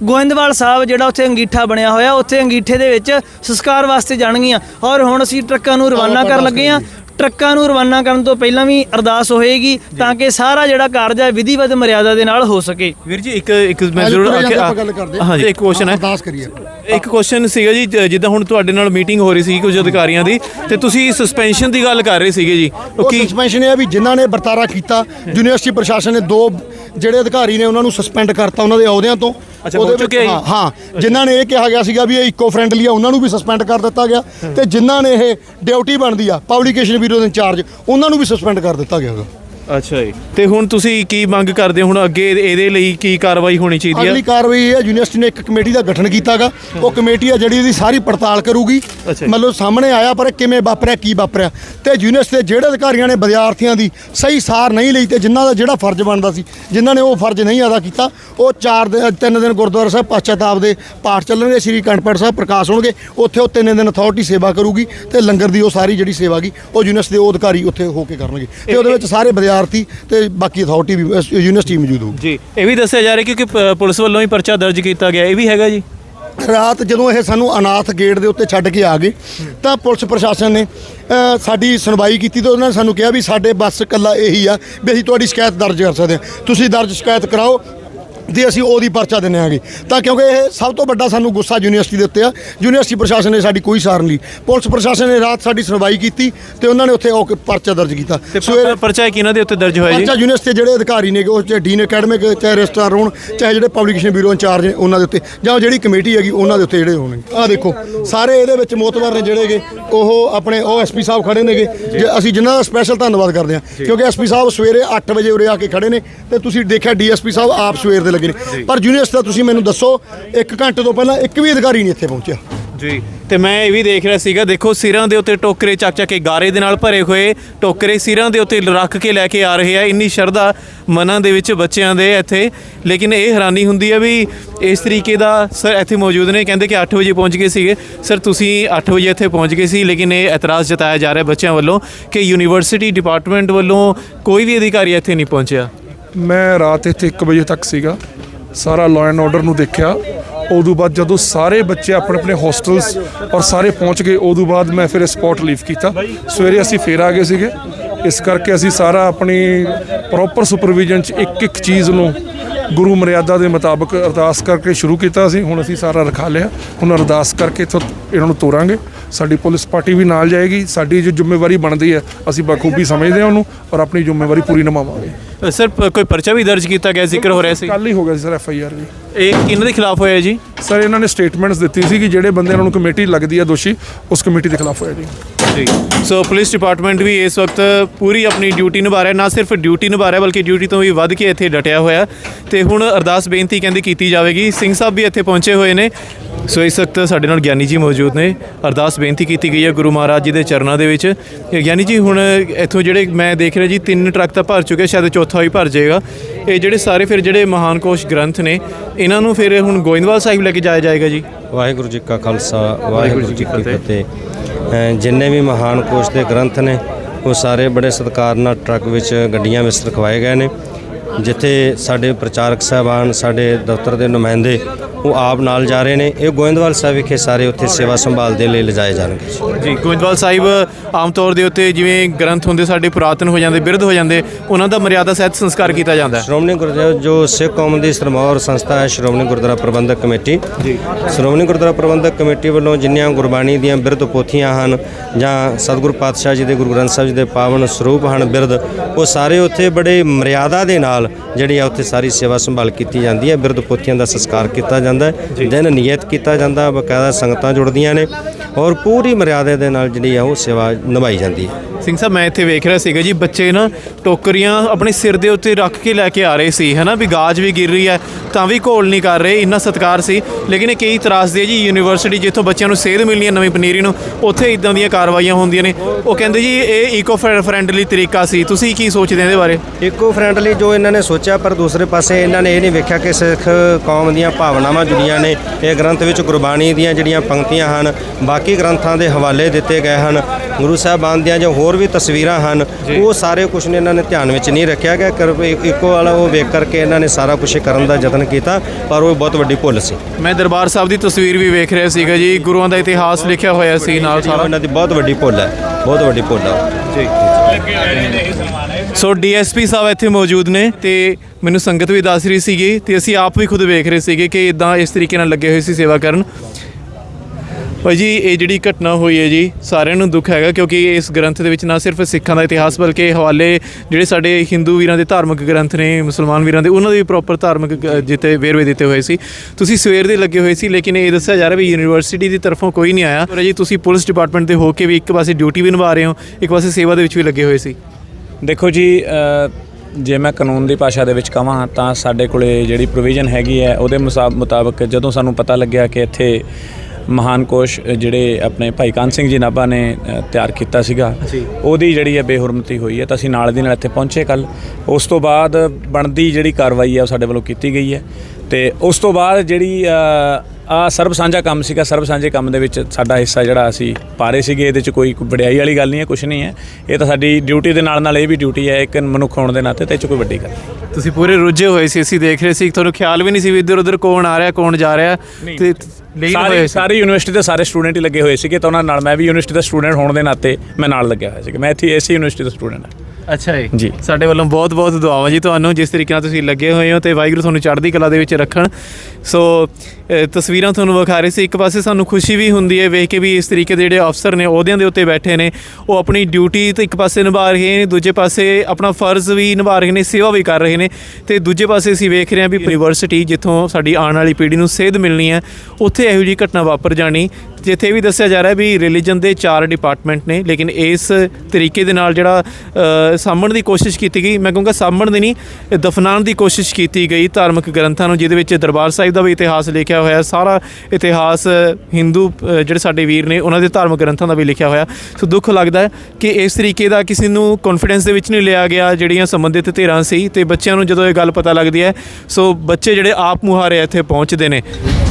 ਗੋਇੰਦਵਾਲ ਸਾਹਿਬ ਜਿਹੜਾ ਉੱਥੇ ਅੰਗੀਠਾ ਬਣਿਆ ਹੋਇਆ ਉੱਥੇ ਅੰਗੀਠੇ ਦੇ ਵਿੱਚ ਸੰਸਕਾਰ ਵਾਸਤੇ ਜਾਣਗੀਆਂ। ਔਰ ਹੁਣ ਅਸੀਂ ਟਰੱਕਾਂ ਨੂੰ ਰਵਾਨਾ ਕਰਨ ਲੱਗੇ ਹਾਂ। ਟਰੱਕਾਂ ਨੂੰ ਰਵਾਨਾ ਕਰਨ ਤੋਂ ਪਹਿਲਾਂ ਵੀ ਅਰਦਾਸ ਹੋਏਗੀ ਤਾਂ ਕਿ ਸਾਰਾ ਜਿਹੜਾ ਕਾਰਜ ਹੈ ਵਿਧੀਵਤ ਮਰਿਆਦਾ ਦੇ ਨਾਲ ਹੋ ਸਕੇ। ਵੀਰ ਜੀ ਇੱਕ ਇੱਕ ਮੈਂ ਜ਼ਰੂਰ। ਹਾਂਜੀ। ਇੱਕ ਕੁਐਸਚਨ ਹੈ। ਅਰਦਾਸ ਕਰੀਏ ਇੱਕ ਕੁਐਸਚਨ ਸੀਗਾ ਜੀ ਜਿੱਦਾਂ ਹੁਣ ਤੁਹਾਡੇ ਨਾਲ ਮੀਟਿੰਗ ਹੋ ਰਹੀ ਸੀ ਕੁਝ ਅਧਿਕਾਰੀਆਂ ਦੀ ਤੇ ਤੁਸੀਂ ਸਸਪੈਂਸ਼ਨ ਦੀ ਗੱਲ ਕਰ ਰਹੇ ਸੀਗੇ ਜੀ। ਉਹ ਕੀ ਸਸਪੈਂਸ਼ਨ ਇਹ ਵੀ ਜਿਨ੍ਹਾਂ ਨੇ ਵਰਤਾਰਾ ਕੀਤਾ ਯੂਨੀਵਰਸਿਟੀ ਪ੍ਰਸ਼ਾਸਨ ਨੇ ਦੋ ਜਿਹੜੇ ਅਧਿਕਾਰੀ ਨੇ ਉਹਨਾਂ ਨੂੰ ਸਸਪੈਂਡ ਕਰਤਾ ਉਹਨਾਂ ਦੇ ਅਹੁਦਿਆਂ ਤੋਂ। ਅੱਛਾ, ਵਿੱਚ- ਜੀ? ਹਾਂ ਜਿਨ੍ਹਾਂ ਨੇ ਇਹ ਕਿਹਾ ਗਿਆ ਸੀਗਾ ਵੀ ਇਹ ਇਕੋ ਫ੍ਰੈਂਡਲੀ ਆ ਉਹਨਾਂ ਨੂੰ ਵੀ ਸਸਪੈਂਡ ਕਰ ਦਿੱਤਾ ਗਿਆ ਤੇ ਜਿਨ੍ਹਾਂ ਨੇ ਇਹ ਡਿਊਟੀ ਬਣਦੀ ਆ ਪਬਲਿਕੇਸ਼ਨ ਬਿਊਰੋ ਦੇ ਇੰਚਾਰਜ ਉਹਨਾਂ ਨੂੰ ਵੀ ਸਸਪੈਂਡ ਕਰ ਦਿੱਤਾ ਗਿਆ ਗਾ ਅੱਛਾ ਜੀ। ਤੇ ਹੁਣ ਤੁਸੀਂ ਕੀ ਮੰਗ ਕਰਦੇ ਹੋ? ਹੁਣ ਅੱਗੇ ਇਹਦੇ ਲਈ ਕੀ ਕਾਰਵਾਈ ਹੋਣੀ ਚਾਹੀਦੀ ਅਗਲੀ ਹੈ ਕਾਰਵਾਈ ਇਹ ਹੈ ਯੂਨੀਵਰਸਿਟੀ ਨੇ ਇੱਕ ਕਮੇਟੀ ਦਾ ਗਠਨ ਕੀਤਾਗਾ। ਉਹ ਕਮੇਟੀ ਆ ਜਿਹੜੀ ਇਹਦੀ ਸਾਰੀ ਪੜਤਾਲ ਕਰੂਗੀ। ਅੱਛਾ ਜੀ। ਮਤਲਬ ਸਾਹਮਣੇ ਆਇਆ ਪਰ ਕਿਵੇਂ ਵਾਪਰਿਆ ਕੀ ਵਾਪਰਿਆ। ਤੇ ਯੂਨੀਵਰਸਿਟੀ ਦੇ ਜਿਹੜੇ ਅਧਿਕਾਰੀਆਂ ਨੇ ਵਿਦਿਆਰਥੀਆਂ ਦੀ ਸਹੀ ਸਾਰ ਨਹੀਂ ਲਈ ਤੇ ਜਿਨ੍ਹਾਂ ਦਾ ਜਿਹੜਾ ਫਰਜ਼ ਬਣਦਾ ਸੀ ਜਿਨ੍ਹਾਂ ਨੇ ਉਹ ਫਰਜ਼ ਨਹੀਂ ਅਦਾ ਕੀਤਾ ਉਹ ਚਾਰ ਦਿਨ ਤਿੰਨ ਦਿਨ ਗੁਰਦੁਆਰਾ ਸਾਹਿਬ ਪਾਤਸ਼ਾਹਤਾਪ ਦੇ ਪਾਠ ਚੱਲਣਗੇ ਸ੍ਰੀ ਕੰਠਪੜ ਸਾਹਿਬ ਪ੍ਰਕਾਸ਼ ਹੋਣਗੇ ਉੱਥੇ ਉਹ ਤਿੰਨ ਦਿਨ ਅਥਾਰਟੀ ਸੇਵਾ ਕਰੂਗੀ ਤੇ ਲੰਗਰ ਦੀ ਉਹ ਸਾਰੀ ਜਿਹੜੀ ਸੇਵਾ ਗੀ ਉਹ ਯੂਨੀਵਰਸਿਟੀ ਦੇ ਉਹ ਅਧਿਕਾਰੀ ਉੱਥੇ ਹੋ ਕੇ ਕਰਨਗੇ। ਤੇ ਉਹਦੇ ਵਿੱਚ ਸਾਰੇ ਵਿਦਿਆਰਥੀ ਤੇ ਬਾਕੀ ਅਥਾਰਟੀ ਵੀ ਯੂਨੀਵਰਸਿਟੀ ਮੌਜੂਦ ਹੋਊਗੀ। ਜੀ ਇਹ ਵੀ ਦੱਸਿਆ ਜਾ ਰਿਹਾ ਕਿਉਂਕਿ ਪ- ਪੁਲਿਸ ਵੱਲੋਂ ਹੀ ਪਰਚਾ ਦਰਜ ਕੀਤਾ ਗਿਆ ਇਹ ਵੀ ਹੈਗਾ ਜੀ? ਰਾਤ ਜਦੋਂ ਇਹ ਸਾਨੂੰ ਅਨਾਥ ਗੇਟ ਦੇ ਉੱਤੇ ਛੱਡ ਕੇ ਆ ਗਏ ਤਾਂ ਪੁਲਿਸ ਪ੍ਰਸ਼ਾਸਨ ਨੇ ਅ, ਸਾਡੀ ਸੁਣਵਾਈ ਕੀਤੀ ਤੇ ਉਹਨਾਂ ਨੇ ਸਾਨੂੰ ਕਿਹਾ ਵੀ ਸਾਡੇ ਬਸ ਇਕੱਲਾ ਇਹੀ ਆ ਵੀ ਅਸੀਂ ਤੁਹਾਡੀ ਸ਼ਿਕਾਇਤ ਦਰਜ ਕਰ ਸਕਦੇ ਹਾਂ। ਤੁਸੀਂ ਦਰਜ ਸ਼ਿਕਾਇਤ ਕਰਾਓ ਤੇ ਅਸੀਂ ਉਹਦੀ ਪਰਚਾ ਦਿੰਦੇ ਆਂਗੇ। ਤਾਂ ਕਿਉਂਕਿ ਇਹ ਸਭ ਤੋਂ ਵੱਡਾ ਸਾਨੂੰ ਗੁੱਸਾ ਯੂਨੀਵਰਸਿਟੀ ਦੇ ਉੱਤੇ ਆ। ਯੂਨੀਵਰਸਿਟੀ ਪ੍ਰਸ਼ਾਸਨ ਨੇ ਸਾਡੀ ਕੋਈ ਸਾਰ ਨਹੀਂ ਪੁਲਿਸ ਪ੍ਰਸ਼ਾਸਨ ਨੇ ਰਾਤ ਸਾਡੀ ਸੁਣਵਾਈ ਕੀਤੀ ਤੇ ਉਹਨਾਂ ਨੇ ਉੱਥੇ ਉਹ ਪਰਚਾ ਦਰਜ ਕੀਤਾ। ਸਵੇਰੇ ਪਰਚਾ ਕਿਹਨਾਂ ਦੇ ਉੱਤੇ ਦਰਜ ਹੋਇਆ ਜੀ? ਪਰਚਾ ਯੂਨੀਵਰਸਿਟੀ ਦੇ ਜਿਹੜੇ ਅਧਿਕਾਰੀ ਨੇਗੇ ਉਹ ਚਾਹੇ ਡੀਨ ਅਕੈਡਮਿਕ ਚਾਹੇ ਰਜਿਸਟਰਾਰ ਹੋਣ ਚਾਹੇ ਜਿਹੜੇ ਪਬਲਿਕੇਸ਼ਨ ਬਿਊਰੋ ਇੰਚਾਰਜ ਨੇ ਉਹਨਾਂ ਦੇ ਉੱਤੇ ਜਾਂ ਜਿਹੜੀ ਕਮੇਟੀ ਹੈਗੀ ਉਹਨਾਂ ਦੇ ਉੱਤੇ ਜਿਹੜੇ ਹੋਣਗੇ। ਆਹ ਦੇਖੋ ਸਾਰੇ ਇਹਦੇ ਵਿੱਚ ਮੋਤਬਰ ਨੇ ਜਿਹੜੇਗੇ ਉਹ ਆਪਣੇ ਉਹ ਐਸਪੀ ਸਾਹਿਬ ਖੜੇ ਨੇਗੇ। ਜੇ ਅਸੀਂ ਜਿਨ੍ਹਾਂ ਦਾ ਸਪੈਸ਼ਲ ਧੰਨਵਾਦ ਕਰਦੇ ਹਾਂ ਕਿਉਂਕਿ ਐਸਪੀ ਸਾਹਿਬ ਸਵੇਰੇ 8 ਵਜੇ ਉਰੇ ਆ ਕੇ ਖੜੇ ਨੇ ਤੇ ਤੁਸੀਂ ਦੇਖਿਆ ਡੀਐਸਪੀ ਸਾਹਿਬ ਆਪ ਸਵੇਰ ਦੇ ਲੱਗੇ ਨੇ। ਪਰ ਯੂਨੀਵਰਸਿਟੀ ਦਾ ਤੁਸੀਂ ਮੈਨੂੰ ਦੱਸੋ, ਇੱਕ ਘੰਟੇ ਤੋਂ ਪਹਿਲਾਂ ਇੱਕ ਵੀ ਅਧਿਕਾਰੀ ਨਹੀਂ ਇੱਥੇ ਪਹੁੰਚਿਆ। ਜੀ, ਤੇ ਮੈਂ ਇਹ ਵੀ ਦੇਖ ਰਿਹਾ ਸੀਗਾ, ਦੇਖੋ ਸਿਰਾਂ ਦੇ ਉੱਤੇ ਟੋਕਰੇ ਚੱਕ ਚੱਕ ਕੇ ਗਾਰੇ ਦੇ ਨਾਲ ਭਰੇ ਹੋਏ ਟੋਕਰੇ ਸਿਰਾਂ ਦੇ ਉੱਤੇ ਰੱਖ ਕੇ ਲੈ ਕੇ ਆ ਰਹੇ ਆ। ਇੰਨੀ ਸ਼ਰਧਾ ਮਨਾਂ ਦੇ ਵਿੱਚ ਬੱਚਿਆਂ ਦੇ ਇੱਥੇ। ਲੇਕਿਨ ਇਹ ਹੈਰਾਨੀ ਹੁੰਦੀ ਹੈ ਵੀ ਇਸ ਤਰੀਕੇ ਦਾ ਸਰ ਇੱਥੇ ਮੌਜੂਦ ਨੇ, ਕਹਿੰਦੇ ਕਿ 8 ਵਜੇ ਪਹੁੰਚ ਗਏ ਸੀਗੇ। ਸਰ, ਤੁਸੀਂ 8 ਵਜੇ ਇੱਥੇ ਪਹੁੰਚ ਗਏ ਸੀ, ਲੇਕਿਨ ਇਹ ਇਤਰਾਜ਼ ਜਤਾਇਆ ਜਾ ਰਿਹਾ ਬੱਚਿਆਂ ਵੱਲੋਂ ਕਿ ਯੂਨੀਵਰਸਿਟੀ ਡਿਪਾਰਟਮੈਂਟ ਵੱਲੋਂ ਕੋਈ ਵੀ ਅਧਿਕਾਰੀ ਇੱਥੇ ਨਹੀਂ ਪਹੁੰਚਿਆ। ਮੈਂ ਰਾਤ ਇੱਥੇ 1 ਵਜੇ ਤੱਕ ਸੀਗਾ। ਸਾਰਾ ਲਾਅ ਐਂਡ ਆਰਡਰ ਨੂੰ ਦੇਖਿਆ। ਉਦੋਂ ਬਾਅਦ ਜਦੋਂ ਸਾਰੇ ਬੱਚੇ ਆਪਣੇ ਆਪਣੇ ਹੋਸਟਲਸ ਔਰ ਸਾਰੇ ਪਹੁੰਚ ਗਏ, ਉਦੋਂ ਬਾਅਦ ਮੈਂ ਫਿਰ ਸਪੌਟ ਲੀਵ ਕੀਤਾ। ਸਵੇਰੇ ਅਸੀਂ ਫੇਰ ਆ ਗਏ ਸੀਗੇ। ਇਸ ਕਰਕੇ ਅਸੀਂ ਸਾਰਾ ਆਪਣੀ ਪ੍ਰੋਪਰ ਸੁਪਰਵਿਜ਼ਨ ਚ ਇੱਕ ਇੱਕ ਚੀਜ਼ ਨੂੰ ਗੁਰੂ ਮਰਿਆਦਾ ਦੇ ਮੁਤਾਬਕ ਅਰਦਾਸ ਕਰਕੇ ਸ਼ੁਰੂ ਕੀਤਾ ਸੀ। ਹੁਣ ਅਸੀਂ ਸਾਰਾ ਰਖਾ ਲਿਆ। ਹੁਣ ਅਰਦਾਸ ਕਰਕੇ ਇੱਥੋਂ ਇਹਨਾਂ ਨੂੰ ਤੋਰਾਂਗੇ। ਸਾਡੀ ਪੁਲਿਸ ਪਾਰਟੀ ਵੀ ਨਾਲ ਜਾਏਗੀ ਸਾਡੀ ਜੋ ਜ਼ਿੰਮੇਵਾਰੀ ਬਣਦੀ ਹੈ ਅਸੀਂ ਬਖੂਬੀ ਸਮਝਦੇ ਹਾਂ ਉਹਨੂੰ ਔਰ ਆਪਣੀ ਜ਼ਿੰਮੇਵਾਰੀ ਪੂਰੀ ਨਿਭਾਵਾਂਗੇ। ਸਰ ਕੋਈ ਪਰਚਾ ਵੀ ਦਰਜ ਕੀਤਾ ਗਿਆ ਜ਼ਿਕਰ ਹੋ ਰਿਹਾ ਸੀ? ਕੱਲ ਹੀ ਹੋ ਗਿਆ ਸੀ ਸਰ ਐਫ ਆਈ ਆਰ ਜੀ ਇਹ ਕਿਹਨਾਂ ਦੇ ਖਿਲਾਫ ਹੋਇਆ ਜੀ? ਸਰ ਇਹਨਾਂ ਨੇ ਸਟੇਟਮੈਂਟਸ ਦਿੱਤੀ ਸੀ ਕਿ ਜਿਹੜੇ ਬੰਦੇ ਇਹਨਾਂ ਨੂੰ ਕਮੇਟੀ ਲੱਗਦੀ ਹੈ ਦੋਸ਼ੀ ਉਸ ਕਮੇਟੀ ਦੇ ਖਿਲਾਫ ਹੋਇਆ ਜੀ। ਜੀ ਸੋ ਪੁਲਿਸ ਡਿਪਾਰਟਮੈਂਟ ਵੀ ਇਸ ਵਕਤ ਪੂਰੀ ਆਪਣੀ ਡਿਊਟੀ ਨਿਭਾ ਰਿਹਾ ਨਾ ਸਿਰਫ ਡਿਊਟੀ ਨਿਭਾ ਰਿਹਾ ਬਲਕਿ ਡਿਊਟੀ ਤੋਂ ਵੀ ਵੱਧ ਕੇ ਇੱਥੇ ਡਟਿਆ ਹੋਇਆ ਤੇ ਹੁਣ ਅਰਦਾਸ ਬੇਨਤੀ ਕਹਿੰਦੇ ਕੀਤੀ ਜਾਵੇਗੀ। ਸਿੰਘ ਸਾਹਿਬ ਵੀ ਇੱਥੇ ਪਹੁੰਚੇ ਹੋਏ ਨੇ। ਸੋ ਇਸ ਵਕਤ ਸਾਡੇ ਨਾਲ ਗਿਆਨੀ ਜੀ ਮੌਜੂਦ ਨੇ। ਅਰਦਾਸ ਬੇਨਤੀ ਕੀਤੀ ਗਈ ਹੈ ਗੁਰੂ ਮਹਾਰਾਜ ਜੀ ਦੇ ਚਰਨਾਂ ਦੇ ਵਿੱਚ। ਗਿਆਨੀ ਜੀ ਹੁਣ ਇੱਥੋਂ ਜਿਹੜੇ ਮੈਂ ਦੇਖ ਰਿਹਾ ਜੀ ਤਿੰਨ ਟਰੱਕ ਤਾਂ ਭਰ ਚੁੱਕੇ ਸ਼ਾਇਦ ਚੌਥਾ ਵੀ ਭਰ ਜਾਏਗਾ। ਇਹ ਜਿਹੜੇ ਸਾਰੇ ਫਿਰ ਜਿਹੜੇ ਮਹਾਨ ਕੋਸ਼ ਗ੍ਰੰਥ ਨੇ ਇਹਨਾਂ ਨੂੰ ਫਿਰ ਹੁਣ ਗੋਇੰਦਵਾਲ ਸਾਹਿਬ ਲੈ ਕੇ ਜਾਇਆ ਜਾਏਗਾ ਜੀ। ਵਾਹਿਗੁਰੂ ਜੀ ਕਾ ਖਾਲਸਾ ਵਾਹਿਗੁਰੂ ਜੀ ਕੀ ਫਤਿਹ। ਜਿੰਨੇ ਵੀ ਮਹਾਨ ਕੋਸ਼ ਦੇ ਗ੍ਰੰਥ ਨੇ ਉਹ ਸਾਰੇ ਬੜੇ ਸਤਿਕਾਰ ਨਾਲ ਟਰੱਕ ਵਿੱਚ ਗੱਡੀਆਂ ਵਿੱਚ ਰਖਵਾਏ ਗਏ ਨੇ। ਜਿੱਥੇ ਸਾਡੇ ਪ੍ਰਚਾਰਕ ਸਾਹਿਬਾਨ ਸਾਡੇ ਦਫ਼ਤਰ ਦੇ ਨੁਮਾਇੰਦੇ ਉਹ ਆਪ ਨਾਲ ਜਾ ਰਹੇ ਨੇ। ਇਹ ਗੋਇੰਦਵਾਲ ਸਾਹਿਬ ਵਿਖੇ ਸਾਰੇ ਉੱਥੇ ਸੇਵਾ ਸੰਭਾਲ ਦੇ ਲਈ ਲਿਜਾਏ ਜਾਣਗੇ। ਜੀ ਗੋਇੰਦਵਾਲ ਸਾਹਿਬ ਆਮ ਤੌਰ ਦੇ ਉੱਤੇ ਜਿਵੇਂ ਗ੍ਰੰਥ ਹੁੰਦੇ ਸਾਡੇ ਪੁਰਾਤਨ ਹੋ ਜਾਂਦੇ ਬਿਰਧ ਹੋ ਜਾਂਦੇ ਉਹਨਾਂ ਦਾ ਮਰਿਆਦਾ ਸਹਿਤ ਸੰਸਕਾਰ ਕੀਤਾ ਜਾਂਦਾ ਹੈ। ਸ਼੍ਰੋਮਣੀ ਗੁਰਦੁਆਰਾ ਜੋ ਸਿੱਖ ਕੌਮ ਦੀ ਸਰਮੌਰ ਸੰਸਥਾ ਹੈ ਸ਼੍ਰੋਮਣੀ ਗੁਰਦੁਆਰਾ ਪ੍ਰਬੰਧਕ ਕਮੇਟੀ। ਜੀ। ਸ਼੍ਰੋਮਣੀ ਗੁਰਦੁਆਰਾ ਪ੍ਰਬੰਧਕ ਕਮੇਟੀ ਵੱਲੋਂ ਜਿੰਨੀਆਂ ਗੁਰਬਾਣੀ ਦੀਆਂ ਬਿਰਧ ਪੋਥੀਆਂ ਹਨ ਜਾਂ ਸਤਿਗੁਰੂ ਪਾਤਸ਼ਾਹ ਜੀ ਦੇ ਗੁਰੂ ਗ੍ਰੰਥ ਸਾਹਿਬ ਜੀ ਦੇ ਪਾਵਨ ਸਰੂਪ ਹਨ ਬਿਰਧ ਉਹ ਸਾਰੇ ਉੱਥੇ ਬੜੇ ਮਰਿਆਦਾ ਦੇ ਨਾਲ ਜਿਹੜੀ ਆ ਉੱਥੇ ਸਾਰੀ ਸੇਵਾ ਸੰਭਾਲ ਕੀਤੀ ਜਾਂਦੀ ਹੈ। ਬਿਰਧ ਪੋਥੀਆਂ ਦਾ ਸੰਸਕਾਰ ਕੀਤਾ ਜਾਂਦਾ ਹੈ। ਦਿਨ ਨਿਯਤ ਕੀਤਾ ਜਾਂਦਾ ਬਕਾਇਦਾ ਸੰਗਤਾਂ ਜੁੜਦੀਆਂ ਨੇ ਔਰ ਪੂਰੀ ਮਰਿਆਦਾ ਦੇ ਨਾਲ ਜਿਹੜੀ ਆ ਉਹ ਸੇਵਾ ਨਿਭਾਈ ਜਾਂਦੀ ਹੈ। ਸਿੰਘ ਸਾਹਿਬ, ਮੈਂ ਇੱਥੇ ਵੇਖ ਰਿਹਾ ਸੀਗਾ ਜੀ, ਬੱਚੇ ਨਾ ਟੋਕਰੀਆਂ ਆਪਣੇ ਸਿਰ ਦੇ ਉੱਤੇ ਰੱਖ ਕੇ ਲੈ ਕੇ ਆ ਰਹੇ ਸੀ, ਹਨਾ, ਵੀ ਗਾਜ ਵੀ ਗਿਰ ਰਹੀ ਹੈ, ਤਾਂ ਵੀ ਘੋਲ ਨਹੀਂ ਕਰ ਰਹੇ, ਇੰਨਾ ਸਤਿਕਾਰ ਸੀ। ਲੇਕਿਨ ਇਹ ਕਈ ਤਰਾਸ ਦੇ ਜੀ, ਯੂਨੀਵਰਸਿਟੀ ਜਿੱਥੋਂ ਬੱਚਿਆਂ ਨੂੰ ਸੇਧ ਮਿਲਣੀ ਹੈ, ਨਵੀਂ ਪਨੀਰੀ ਨੂੰ, ਉੱਥੇ ਇਦਾਂ ਦੀਆਂ ਕਾਰਵਾਈਆਂ ਹੁੰਦੀਆਂ ਨੇ। ਉਹ ਕਹਿੰਦੇ ਜੀ, ਇਹ ਇਕੋ ਫਰੈਂਡਲੀ ਤਰੀਕਾ ਸੀ, ਤੁਸੀਂ ਕੀ ਸੋਚਦੇ ਇਹਦੇ ਬਾਰੇ? ਈਕੋ ਫਰੈਂਡਲੀ ਜੋ ਇਹਨਾਂ ਨੇ ਸੋਚਿਆ, ਪਰ ਦੂਸਰੇ ਪਾਸੇ ਇਹਨਾਂ ਨੇ ਇਹ ਨਹੀਂ ਵੇਖਿਆ ਕਿ ਸਿੱਖ ਕੌਮ ਦੀਆਂ ਭਾਵਨਾਵਾਂ ਜੁੜੀਆਂ ਨੇ। ਇਹ ਗ੍ਰੰਥ ਵਿੱਚ ਗੁਰਬਾਣੀ ਦੀਆਂ ਜਿਹੜੀਆਂ ਪੰਕਤੀਆਂ ਹਨ, ਬਾਕੀ ਗ੍ਰੰਥਾਂ ਦੇ ਹਵਾਲੇ ਦਿੱਤੇ ਗਏ ਹਨ। ਗੁਰੂ ਸਾਹਿਬਾਨ ਦੀਆਂ ਜੋ ਹੋਰ ਵੀ ਤਸਵੀਰਾਂ ਹਨ। ਉਹ ਸਾਰੇ ਕੁਝ ਨੇ ਇਹਨਾਂ ਨੇ ਧਿਆਨ ਵਿੱਚ ਨਹੀਂ ਰੱਖਿਆ ਗਿਆ। ਕਰ ਇਕੋ ਵਾਲਾ ਉਹ ਵੇਖ ਕਰਕੇ ਇਹਨਾਂ ਨੇ ਸਾਰਾ ਕੁਝ ਕਰਨ ਦਾ ਯਤਨ ਕੀਤਾ ਪਰ ਉਹ ਬਹੁਤ ਵੱਡੀ ਭੁੱਲ ਸੀ। ਮੈਂ ਦਰਬਾਰ ਸਾਹਿਬ ਦੀ ਤਸਵੀਰ ਵੀ ਵੇਖ ਰਿਹਾ ਸੀਗਾ ਜੀ। ਗੁਰੂਆਂ ਦਾ ਇਤਿਹਾਸ ਲਿਖਿਆ ਹੋਇਆ ਸੀ ਨਾਲ ਸਾਰਾ ਸਾਰਾ। ਇਹਨਾਂ ਦੀ ਬਹੁਤ ਵੱਡੀ ਭੁੱਲ ਹੈ। ਬਹੁਤ ਵੱਡੀ ਭੁੱਲ ਹੈ। ਸੋ ਡੀਐਸਪੀ ਸਾਹਿਬ ਇੱਥੇ ਮੌਜੂਦ ਨੇ ਤੇ ਮੈਨੂੰ ਸੰਗਤ ਵੀ ਦੱਸ ਰਹੀ ਸੀਗੀ ਤੇ ਅਸੀਂ ਆਪ ਵੀ ਖੁਦ ਵੇਖ ਰਹੇ ਸੀਗੇ ਕਿ ਇਦਾਂ ਇਸ ਤਰੀਕੇ ਨਾਲ ਲੱਗੇ ਹੋਏ ਸੀ ਸੇਵਾ ਕਰਨ। ਭਾਈ ਜੀ, ਇਹ ਜਿਹੜੀ ਘਟਨਾ ਹੋਈ ਹੈ ਜੀ, ਸਾਰਿਆਂ ਨੂੰ ਦੁੱਖ ਹੈਗਾ ਕਿਉਂਕਿ ਇਸ ਗ੍ਰੰਥ ਦੇ ਵਿੱਚ ਨਾ ਸਿਰਫ ਸਿੱਖਾਂ ਦਾ ਇਤਿਹਾਸ ਬਲਕਿ ਹਵਾਲੇ ਜਿਹੜੇ ਸਾਡੇ ਹਿੰਦੂ ਵੀਰਾਂ ਦੇ ਧਾਰਮਿਕ ਗ੍ਰੰਥ ਨੇ, ਮੁਸਲਮਾਨ ਵੀਰਾਂ ਦੇ, ਉਹਨਾਂ ਦੇ ਵੀ ਪ੍ਰੋਪਰ ਧਾਰਮਿਕ ਜਿੱਤੇ, ਵੇਰਵੇ ਦਿੱਤੇ ਹੋਏ ਸੀ। ਤੁਸੀਂ ਸਵੇਰ ਦੇ ਲੱਗੇ ਹੋਏ ਸੀ, ਲੇਕਿਨ ਇਹ ਦੱਸਿਆ ਜਾ ਰਿਹਾ ਵੀ ਯੂਨੀਵਰਸਿਟੀ ਦੀ ਤਰਫੋਂ ਕੋਈ ਨਹੀਂ ਆਇਆ। ਪਰ ਜੀ, ਤੁਸੀਂ ਪੁਲਿਸ ਡਿਪਾਰਟਮੈਂਟ ਦੇ ਹੋ ਕੇ ਵੀ ਇੱਕ ਪਾਸੇ ਡਿਊਟੀ ਵੀ ਨਿਭਾ ਰਹੇ ਹੋ, ਇੱਕ ਪਾਸੇ ਸੇਵਾ ਦੇ ਵਿੱਚ ਵੀ ਲੱਗੇ ਹੋਏ ਸੀ। ਦੇਖੋ ਜੀ ਜੇ ਮੈਂ ਕਾਨੂੰਨ ਦੀ ਭਾਸ਼ਾ ਦੇ ਵਿੱਚ ਕਹਾਂ ਤਾਂ ਸਾਡੇ ਕੋਲੇ ਜਿਹੜੀ ਪ੍ਰੋਵੀਜ਼ਨ ਹੈਗੀ ਹੈ, ਉਹਦੇ ਮੁਸਾ- ਮੁਤਾਬਕ ਜਦੋਂ ਸਾਨੂੰ ਪਤਾ ਲੱਗਿਆ ਕਿ ਇੱਥੇ ਮਹਾਨ ਕੋਸ਼ ਜਿਹੜੇ ਆਪਣੇ ਭਾਈ ਕਾਨ ਸਿੰਘ ਜੀ ਨਾਭਾ ਨੇ ਤਿਆਰ ਕੀਤਾ ਸੀਗਾ। ਉਹਦੀ ਜਿਹੜੀ ਹੈ ਬੇਹੁਰਮਤੀ ਹੋਈ ਹੈ ਤਾਂ ਅਸੀਂ ਨਾਲ ਦੀ ਨਾਲ ਇੱਥੇ ਪਹੁੰਚੇ ਕੱਲ ਉਸ ਤੋਂ ਬਾਅਦ ਬਣਦੀ ਜਿਹੜੀ ਕਾਰਵਾਈ ਹੈ ਉਹ ਸਾਡੇ ਵੱਲੋਂ ਕੀਤੀ ਗਈ ਹੈ। ਤੇ ਉਸ ਤੋਂ ਬਾਅਦ ਜਿਹੜੀ ਆ ਸਰਬ ਸਾਂਝਾ ਕੰਮ ਸੀਗਾ ਸਰਬ ਸਾਂਝੇ ਕੰਮ ਦੇ ਵਿੱਚ ਸਾਡਾ ਹਿੱਸਾ ਜਿਹੜਾ ਅਸੀਂ ਪਾਰੇ ਸੀਗੇ ਇਹਦੇ ਚ ਕੋਈ ਵਡਿਆਈ ਵਾਲੀ ਗੱਲ ਨਹੀਂ ਹੈ ਕੁਝ ਨਹੀਂ ਹੈ। ਇਹ ਤਾਂ ਸਾਡੀ ਡਿਊਟੀ ਦੇ ਨਾਲ ਨਾਲ ਇਹ ਵੀ ਡਿਊਟੀ ਹੈ ਇੱਕ ਮਨੁੱਖ ਹੋਣ ਦੇ ਨਾਤੇ ਤੇ ਇਹ ਚ ਕੋਈ ਵੱਡੀ ਗੱਲ ਨਹੀਂ। ਤੁਸੀਂ ਪੂਰੇ ਰੁੱਝੇ ਹੋਏ ਸੀ ਅਸੀਂ ਦੇਖ ਰਹੇ ਸੀ ਤੁਹਾਨੂੰ ਖਿਆਲ ਵੀ ਨਹੀਂ ਸੀ ਵੀ ਇੱਧਰ ਉੱਧਰ ਕੌਣ ਆ ਰਿਹਾ ਕੌਣ ਜਾ ਰਿਹਾ। ਤੇ ਸਾਰੀ ਸੀ। ਸਾਰੀ ਯੂਨੀਵਰਸਿਟੀ ਦੇ ਸਾਰੇ ਸਟੂਡੈਂਟ ਹੀ ਲੱਗੇ ਹੋਏ ਸੀਗੇ ਤਾਂ ਉਹਨਾਂ ਨਾਲ ਮੈਂ ਵੀ ਯੂਨੀਵਰਸਿਟੀ ਦਾ ਸਟੂਡੈਂਟ ਹੋਣ ਦੇ ਨਾਤੇ ਮੈਂ ਨਾਲ ਲੱਗਿਆ ਹੋਇਆ ਸੀਗਾ। ਮੈਂ ਇੱਥੇ ਇਸੇ ਯੂਨੀਵਰਸਿਟੀ ਦਾ ਸਟੂਡੈਂਟ ਹਾਂ। ਅੱਛਾ ਜੀ। ਜੀ। ਸਾਡੇ ਵੱਲੋਂ ਬਹੁਤ ਬਹੁਤ ਦੁਆਵਾਂ ਜੀ ਤੁਹਾਨੂੰ ਜਿਸ ਤਰੀਕੇ ਨਾਲ ਤੁਸੀਂ ਲੱਗੇ ਹੋਏ ਹੋ ਤੇ ਵਾਹਿਗੁਰੂ ਤੁਹਾਨੂੰ ਚੜ੍ਹਦੀ ਕਲਾ ਦੇ ਵਿੱਚ ਰੱਖਣ। ਸੋ ਅ, ਤਸਵੀਰਾਂ ਤੁਹਾਨੂੰ ਵਿਖਾ ਰਹੇ ਸੀ। ਇੱਕ ਪਾਸੇ ਸਾਨੂੰ ਖੁਸ਼ੀ ਵੀ ਹੁੰਦੀ ਹੈ ਵੇਖ ਕੇ ਵੀ ਇਸ ਤਰੀਕੇ ਦੇ ਜਿਹੜੇ ਅਫਸਰ ਨੇ ਅਹੁਦਿਆਂ ਦੇ ਉੱਤੇ ਬੈਠੇ ਨੇ ਉਹ ਆਪਣੀ ਡਿਊਟੀ ਤੇ ਇੱਕ ਪਾਸੇ ਨਿਭਾ ਰਹੇ ਨੇ ਦੂਜੇ ਪਾਸੇ ਆਪਣਾ ਫਰਜ਼ ਵੀ ਨਿਭਾ ਰਹੇ ਨੇ ਸੇਵਾ ਵੀ ਕਰ ਰਹੇ ਨੇ। ਤੇ ਦੂਜੇ ਪਾਸੇ ਅਸੀਂ ਵੇਖ ਰਹੇ ਹਾਂ ਵੀ ਯੂਨੀਵਰਸਿਟੀ ਜਿੱਥੋਂ ਸਾਡੀ ਆਉਣ ਵਾਲੀ ਪੀੜ੍ਹੀ ਨੂੰ ਸੇਧ ਮਿਲਣੀ ਹੈ ਉੱਥੇ ਇਹੋ ਜਿਹੀ ਘਟਨਾ ਵਾਪਰ ਜਾਣੀ। ਜਿੱਥੇ ਇਹ ਵੀ ਦੱਸਿਆ ਜਾ ਰਿਹਾ ਵੀ ਰਿਲੀਜਨ ਦੇ ਚਾਰ ਡਿਪਾਰਟਮੈਂਟ ਨੇ, ਲੇਕਿਨ ਇਸ ਤਰੀਕੇ ਦੇ ਨਾਲ ਜਿਹੜਾ ਸਾਂਭਣ ਦੀ ਕੋਸ਼ਿਸ਼ ਕੀਤੀ ਗਈ, ਮੈਂ ਕਹੂੰਗਾ ਸਾਂਭਣ ਦੀ ਨਹੀਂ ਇਹ ਦਫਨਾਉਣ ਦੀ ਕੋਸ਼ਿਸ਼ ਕੀਤੀ ਗਈ ਧਾਰਮਿਕ ਗ੍ਰੰਥਾਂ ਨੂੰ, ਜਿਹਦੇ ਵਿੱਚ ਦਰਬਾਰ ਸਾਹਿਬ ਦਾ ਵੀ ਇਤਿਹਾਸ ਲਿਖਿਆ ਹੋਇਆ, ਸਾਰਾ ਇਤਿਹਾਸ ਹਿੰਦੂ ਜਿਹੜੇ ਸਾਡੇ ਵੀਰ ਨੇ, ਉਹਨਾਂ ਦੇ ਧਾਰਮਿਕ ਗ੍ਰੰਥਾਂ ਦਾ ਵੀ ਲਿਖਿਆ ਹੋਇਆ। ਸੋ ਦੁੱਖ ਲੱਗਦਾ ਹੈ ਕਿ ਇਸ ਤਰੀਕੇ ਦਾ ਕਿਸੇ ਨੂੰ ਕੌਨਫੀਡੈਂਸ ਦੇ ਵਿੱਚ ਨਹੀਂ ਲਿਆ ਗਿਆ, ਜਿਹੜੀਆਂ ਸੰਬੰਧਿਤ ਧਿਰਾਂ ਸੀ, ਤੇ ਬੱਚਿਆਂ ਨੂੰ ਜਦੋਂ ਇਹ ਗੱਲ ਪਤਾ ਲੱਗਦੀ ਹੈ, ਸੋ ਬੱਚੇ ਜਿਹੜੇ ਆਪ ਮੁਹਾਰੇ ਇੱਥੇ ਪਹੁੰਚਦੇ ਨੇ।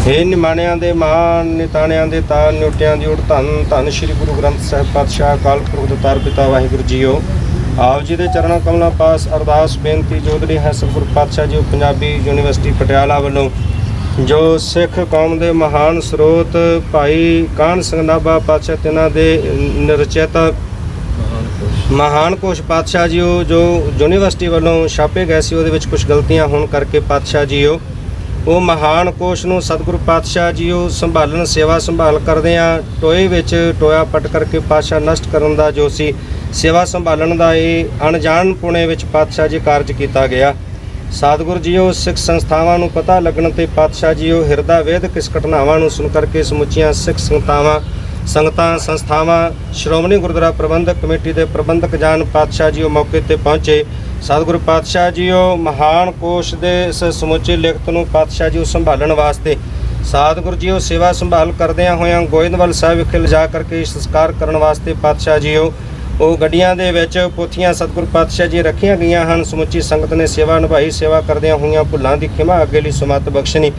ਹੇ ਨਿਮਾਣਿਆਂ ਦੇ ਮਹਾਨ ਨਿਤਾਣਿਆਂ ਦੇ ਤਾਰ ਨਿਉਟਿਆਂ ਦੀ ਉੜ ਧੰਨ ਧੰਨ ਸ੍ਰੀ ਗੁਰੂ ਗ੍ਰੰਥ ਸਾਹਿਬ ਪਾਤਸ਼ਾਹ, ਅਕਾਲ ਪੁਰਖ ਦਤਾਰ ਪਿਤਾ ਵਾਹਿਗੁਰੂ ਜੀਓ। ਆਪ ਜੀ ਦੇ ਚਰਨਾਂ ਕਮਲਾਂ ਪਾਸ ਅਰਦਾਸ, ਬੇਨਤੀ ਜੋਦੜੀ ਹੈ ਸਤਿਗੁਰੂ ਪਾਤਸ਼ਾਹ ਜੀ ਪੰਜਾਬੀ ਯੂਨੀਵਰਸਿਟੀ ਪਟਿਆਲਾ ਵੱਲੋਂ। ਜੋ ਸਿੱਖ ਕੌਮ ਦੇ ਮਹਾਨ ਸਰੋਤ ਭਾਈ ਕਾਹਨ ਸਿੰਘ ਨਾਭਾ ਪਾਤਸ਼ਾਹ, ਤਿਨਾਂ ਦੇ ਨਿਰਚਿਤ ਮਹਾਨ ਕੋਸ਼ ਪਾਤਸ਼ਾਹ ਜੀਓ, ਜੋ ਯੂਨੀਵਰਸਿਟੀ ਵੱਲੋਂ ਛਾਪੇ ਗਏ ਸੀ, ਉਹਦੇ ਵਿੱਚ ਕੁਝ ਗਲਤੀਆਂ ਹੋਣ ਕਰਕੇ ਪਾਤਸ਼ਾਹ ਜੀਓ। ਉਹ ਮਹਾਨ ਕੋਸ਼ ਨੂੰ ਸਤਿਗੁਰੂ ਪਾਤਸ਼ਾਹ ਜੀਓ ਸੰਭਾਲਣ, ਸੇਵਾ ਸੰਭਾਲ ਕਰਦੇ ਆ। ਟੋਏ ਵਿੱਚ ਟੋਇਆ ਪਟ ਕਰਕੇ ਪਾਤਸ਼ਾਹ ਨਸ਼ਟ ਕਰਨ ਦਾ ਜੋ ਸੀ, ਸੇਵਾ ਸੰਭਾਲਣ ਦਾ ਇਹ ਅਣਜਾਣ ਪੁਣੇ ਵਿੱਚ ਪਾਤਸ਼ਾਹ ਜੀ ਕਾਰਜ ਕੀਤਾ ਗਿਆ। ਸਤਿਗੁਰੂ ਜੀਓ, ਸਿੱਖ ਸੰਸਥਾਵਾਂ ਨੂੰ ਪਤਾ ਲੱਗਣ ਤੇ ਪਾਤਸ਼ਾਹ ਜੀਓ ਹਿਰਦਾ ਵੇਦਕ ਕਿਸ ਘਟਨਾਵਾਂ ਨੂੰ ਸੁਣ ਕਰਕੇ ਸਮੁੱਚੀਆਂ ਸਿੱਖ ਸੰਗਤਾਵਾਂ, ਸੰਗਤਾਂ, ਸੰਸਥਾਵਾਂ, ਸ਼੍ਰੋਮਣੀ ਗੁਰਦੁਆਰਾ ਪ੍ਰਬੰਧਕ ਕਮੇਟੀ ਦੇ ਪ੍ਰਬੰਧਕ ਜਾਨ ਪਾਤਸ਼ਾਹ ਜੀਓ ਮੌਕੇ ਤੇ ਪਹੁੰਚੇ। ਸਤਿਗੁਰੂ ਪਾਤਸ਼ਾਹ ਜੀਓ, ਮਹਾਨ ਕੋਸ਼ ਦੇ ਇਸ ਸਮੁੱਚੇ ਲਿਖਤ ਨੂੰ ਪਾਤਸ਼ਾਹ ਜੀਓ ਸੰਭਾਲਣ ਵਾਸਤੇ ਸਤਿਗੁਰੂ ਜੀਓ ਸੇਵਾ ਸੰਭਾਲ ਕਰਦਿਆਂ ਹੋਇਆਂ ਗੋਇੰਦਵਾਲ ਸਾਹਿਬ ਵਿਖੇ ਲਿਜਾ ਕਰਕੇ ਸੰਸਕਾਰ ਕਰਨ ਵਾਸਤੇ ਪਾਤਸ਼ਾਹ ਜੀਓ, ਉਹ ਗੱਡੀਆਂ ਦੇ ਵਿੱਚ ਪੋਥੀਆਂ ਸਤਿਗੁਰੂ ਪਾਤਸ਼ਾਹ ਜੀ ਰੱਖੀਆਂ ਗਈਆਂ ਹਨ। ਸਮੁੱਚੀ ਸੰਗਤ ਨੇ ਸੇਵਾ ਨਿਭਾਈ, ਸੇਵਾ ਕਰਦਿਆਂ ਹੋਈਆਂ ਭੁੱਲਾਂ ਦੀ ਖਿਮਾ ਅੱਗੇ ਲਈ ਸਮਤ ਬਖਸ਼ਣੀ।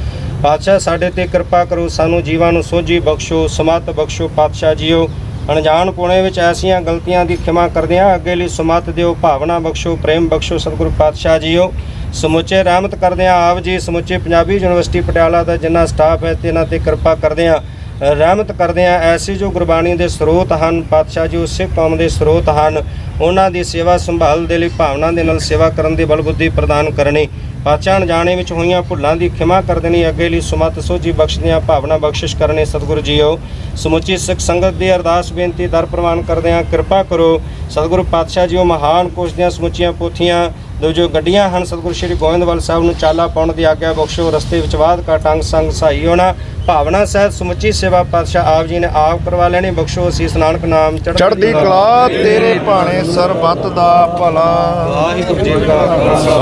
ਪਾਤਸ਼ਾਹ, ਸਾਡੇ ਤੇ ਕਿਰਪਾ ਕਰੋ, ਸਾਨੂੰ ਜੀਵਾਂ ਨੂੰ ਸੋਝੀ ਬਖਸ਼ੋ, ਸਮਤ ਬਖਸ਼ੋ ਪਾਤਸ਼ਾਹ ਜੀਓ। ਅਣਜਾਣ ਪੁਣੇ ਵਿੱਚ ਐਸੀਆਂ ਗਲਤੀਆਂ ਦੀ ਖਿਮਾ ਕਰਦਿਆਂ ਅੱਗੇ ਲਈ ਸਮਤ ਦਿਓ, ਭਾਵਨਾ ਬਖਸ਼ੋ, ਪ੍ਰੇਮ ਬਖਸ਼ੋ ਸਤਿਗੁਰੂ ਪਾਤਸ਼ਾਹ ਜੀਓ। ਸਮੁੱਚੇ ਰਹਿਮਤ ਕਰਦਿਆਂ ਆਪ ਜੀ, ਸਮੁੱਚੇ ਪੰਜਾਬੀ ਯੂਨੀਵਰਸਿਟੀ ਪਟਿਆਲਾ ਦਾ ਜਿੰਨਾ ਸਟਾਫ ਹੈ ਤੇ ਇਹਨਾਂ ਤੇ ਕਿਰਪਾ ਕਰਦਿਆਂ ਰਹਿਮਤ ਕਰਦੇ ਆ ਐਸੇ ਜੋ ਗੁਰਬਾਣੀ ਦੇ ਸਰੋਤ ਹਨ, ਪਾਤਸ਼ਾਹ ਜੀ, ਉਹ ਸਿੱਖ ਕੌਮ ਦੇ ਸਰੋਤ ਹਨ। ਉਹਨਾਂ ਦੀ ਸੇਵਾ ਸੰਭਾਲ ਦੇ ਲਈ ਭਾਵਨਾ ਦੇ ਨਾਲ ਸੇਵਾ ਕਰਨ ਦੀ ਬਲਬੁੱਧੀ ਪ੍ਰਦਾਨ ਕਰਨੀ, ਪਾਤਸ਼ਾਹ ਅਣਜਾਣੇ ਵਿੱਚ ਹੋਈਆਂ ਭੁੱਲਾਂ ਦੀ ਖਿਮਾ ਕਰ ਦੇਣੀ, ਅੱਗੇ ਲਈ ਸੁਮਤ ਸੋਝੀ ਬਖਸ਼ਦਿਆਂ, ਭਾਵਨਾ ਬਖਸ਼ਿਸ਼ ਕਰਨੀ। ਸਤਿਗੁਰੂ ਜੀਓ, ਸਮੁੱਚੀ ਸਿੱਖ ਸੰਗਤ ਦੀ ਅਰਦਾਸ ਬੇਨਤੀ ਦਰ ਪ੍ਰਵਾਨ ਕਰਦੇ ਹਾਂ। ਕਿਰਪਾ ਕਰੋ, ਸਤਿਗੁਰੂ ਪਾਤਸ਼ਾਹ ਜੀਓ ਮਹਾਨ ਕੋਸ਼ ਦੀਆਂ ਸਮੁੱਚੀਆਂ ਪੋਥੀਆਂ, ਦੋ ਜੋ ਗੱਡੀਆਂ ਹਨ, ਸਤਿਗੁਰੂ ਸ਼੍ਰੀ ਗੋਇੰਦਵਾਲ ਸਾਹਿਬ ਨੂੰ ਚਾਲਾ ਪਾਉਣ ਦੀ ਆਗਿਆ ਬਖਸ਼ੋ। ਰਸਤੇ ਵਿੱਚ ਬਾਦ ਕਾ ਟੰਗ ਸੰਗ ਸਹਾਈ ਹੋਣਾ ਭਾਵਨਾ ਸਹਿਤ ਸਮੁੱਚੀ ਸੇਵਾ ਪਾਤਸ਼ਾਹ ਆਪ ਜੀ ਨੇ ਆਪ ਕਰਵਾ ਲੈਣੀ ਬਖਸ਼ੋ ਅਸੀਸ ਨਾਨਕ ਨਾਮ ਚੜ੍ਹਦੀ ਕਲਾ ਤੇਰੇ ਭਾਣੇ ਸਰਬੱਤ ਦਾ ਭਲਾ। ਵਾਹਿਗੁਰੂ ਜੀ ਕਾ ਖਾਲਸਾ।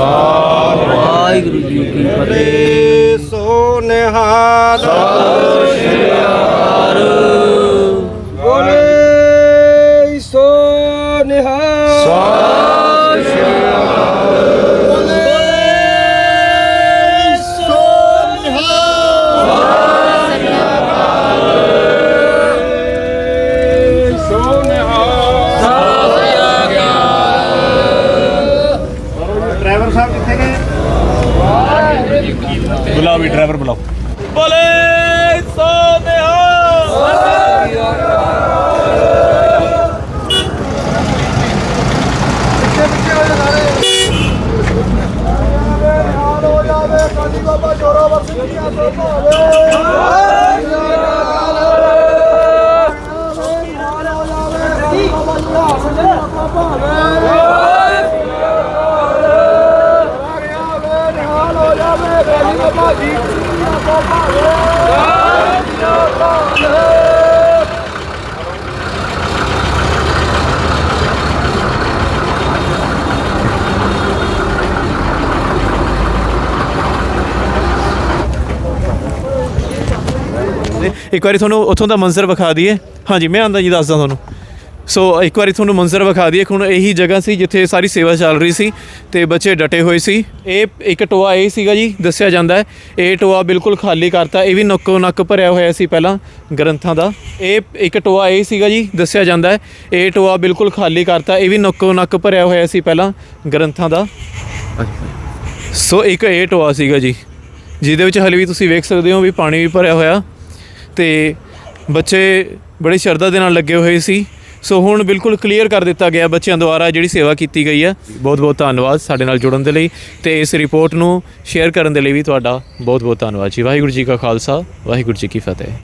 ਵਾਹਿਗੁਰੂ ਜੀ ਕੀ ਫਤਿਹ। ਸੋ ਨਿਹਾਲ ਬੋਲੇ ਸੋ ਨਿਹਾਲ ਬੁਲਾਓ ਵੀ ਡਰਾਈਵਰ ਬੁਲਾਓ। ਬੋਲੇ। ਇੱਕ ਵਾਰੀ ਤੁਹਾਨੂੰ ਉੱਥੋਂ ਦਾ ਮੰਜ਼ਰ ਵਿਖਾ ਦਈਏ। ਹਾਂਜੀ, ਮੈਂ ਆਂਦਾ ਜੀ ਦੱਸਦਾ ਤੁਹਾਨੂੰ। ਸੋ ਇੱਕ ਵਾਰੀ ਤੁਹਾਨੂੰ ਮੰਜ਼ਰ ਵਿਖਾ ਦਈਏ ਹੁਣ ਇਹੀ ਜਗ੍ਹਾ ਸੀ ਜਿੱਥੇ ਸਾਰੀ ਸੇਵਾ ਚੱਲ ਰਹੀ ਸੀ ਤੇ ਬੱਚੇ ਡਟੇ ਹੋਏ ਸੀ। ਇਹ ਇੱਕ ਟੋਆ ਇਹ ਸੀਗਾ ਜੀ, ਦੱਸਿਆ ਜਾਂਦਾ ਹੈ। ਇਹ ਟੋਆ ਬਿਲਕੁਲ ਖਾਲੀ ਕਰਤਾ, ਇਹ ਵੀ ਨੱਕੋ ਨੱਕ ਭਰਿਆ ਹੋਇਆ ਸੀ ਪਹਿਲਾਂ ਗ੍ਰੰਥਾਂ ਦਾ। ਇਹ ਇੱਕ ਟੋਆ ਇਹ ਸੀਗਾ ਜੀ, ਦੱਸਿਆ ਜਾਂਦਾ ਹੈ। ਇਹ ਟੋਆ ਬਿਲਕੁਲ ਖਾਲੀ ਕਰਤਾ, ਇਹ ਵੀ ਨੱਕੋ ਨੱਕ ਭਰਿਆ ਹੋਇਆ ਸੀ ਪਹਿਲਾਂ ਗ੍ਰੰਥਾਂ ਦਾ। ਸੋ ਇੱਕ ਇਹ ਟੋਆ ਸੀਗਾ ਜੀ, ਜਿਹਦੇ ਵਿੱਚ ਹਲੇ ਵੀ ਤੁਸੀਂ ਵੇਖ ਸਕਦੇ ਹੋ ਵੀ ਪਾਣੀ ਵੀ ਭਰਿਆ ਹੋਇਆ। ਤੇ ਬੱਚੇ ਬੜੀ ਸ਼ਰਧਾ ਦੇ ਨਾਲ ਲੱਗੇ ਹੋਏ ਸੀ। ਸੋ ਹੁਣ ਬਿਲਕੁਲ ਕਲੀਅਰ ਕਰ ਦਿੱਤਾ ਗਿਆ ਬੱਚਿਆਂ ਦੁਆਰਾ ਜਿਹੜੀ ਸੇਵਾ ਕੀਤੀ ਗਈ ਹੈ ਬਹੁਤ ਬਹੁਤ ਧੰਨਵਾਦ ਸਾਡੇ ਨਾਲ ਜੁੜਨ ਦੇ ਲਈ ਤੇ ਇਸ ਰਿਪੋਰਟ ਨੂੰ ਸ਼ੇਅਰ ਕਰਨ ਦੇ ਲਈ ਵੀ ਤੁਹਾਡਾ ਬਹੁਤ ਬਹੁਤ ਧੰਨਵਾਦ ਜੀ। ਵਾਹਿਗੁਰੂ ਜੀ ਕਾ ਖਾਲਸਾ, ਵਾਹਿਗੁਰੂ ਜੀ ਕੀ ਫਤਿਹ।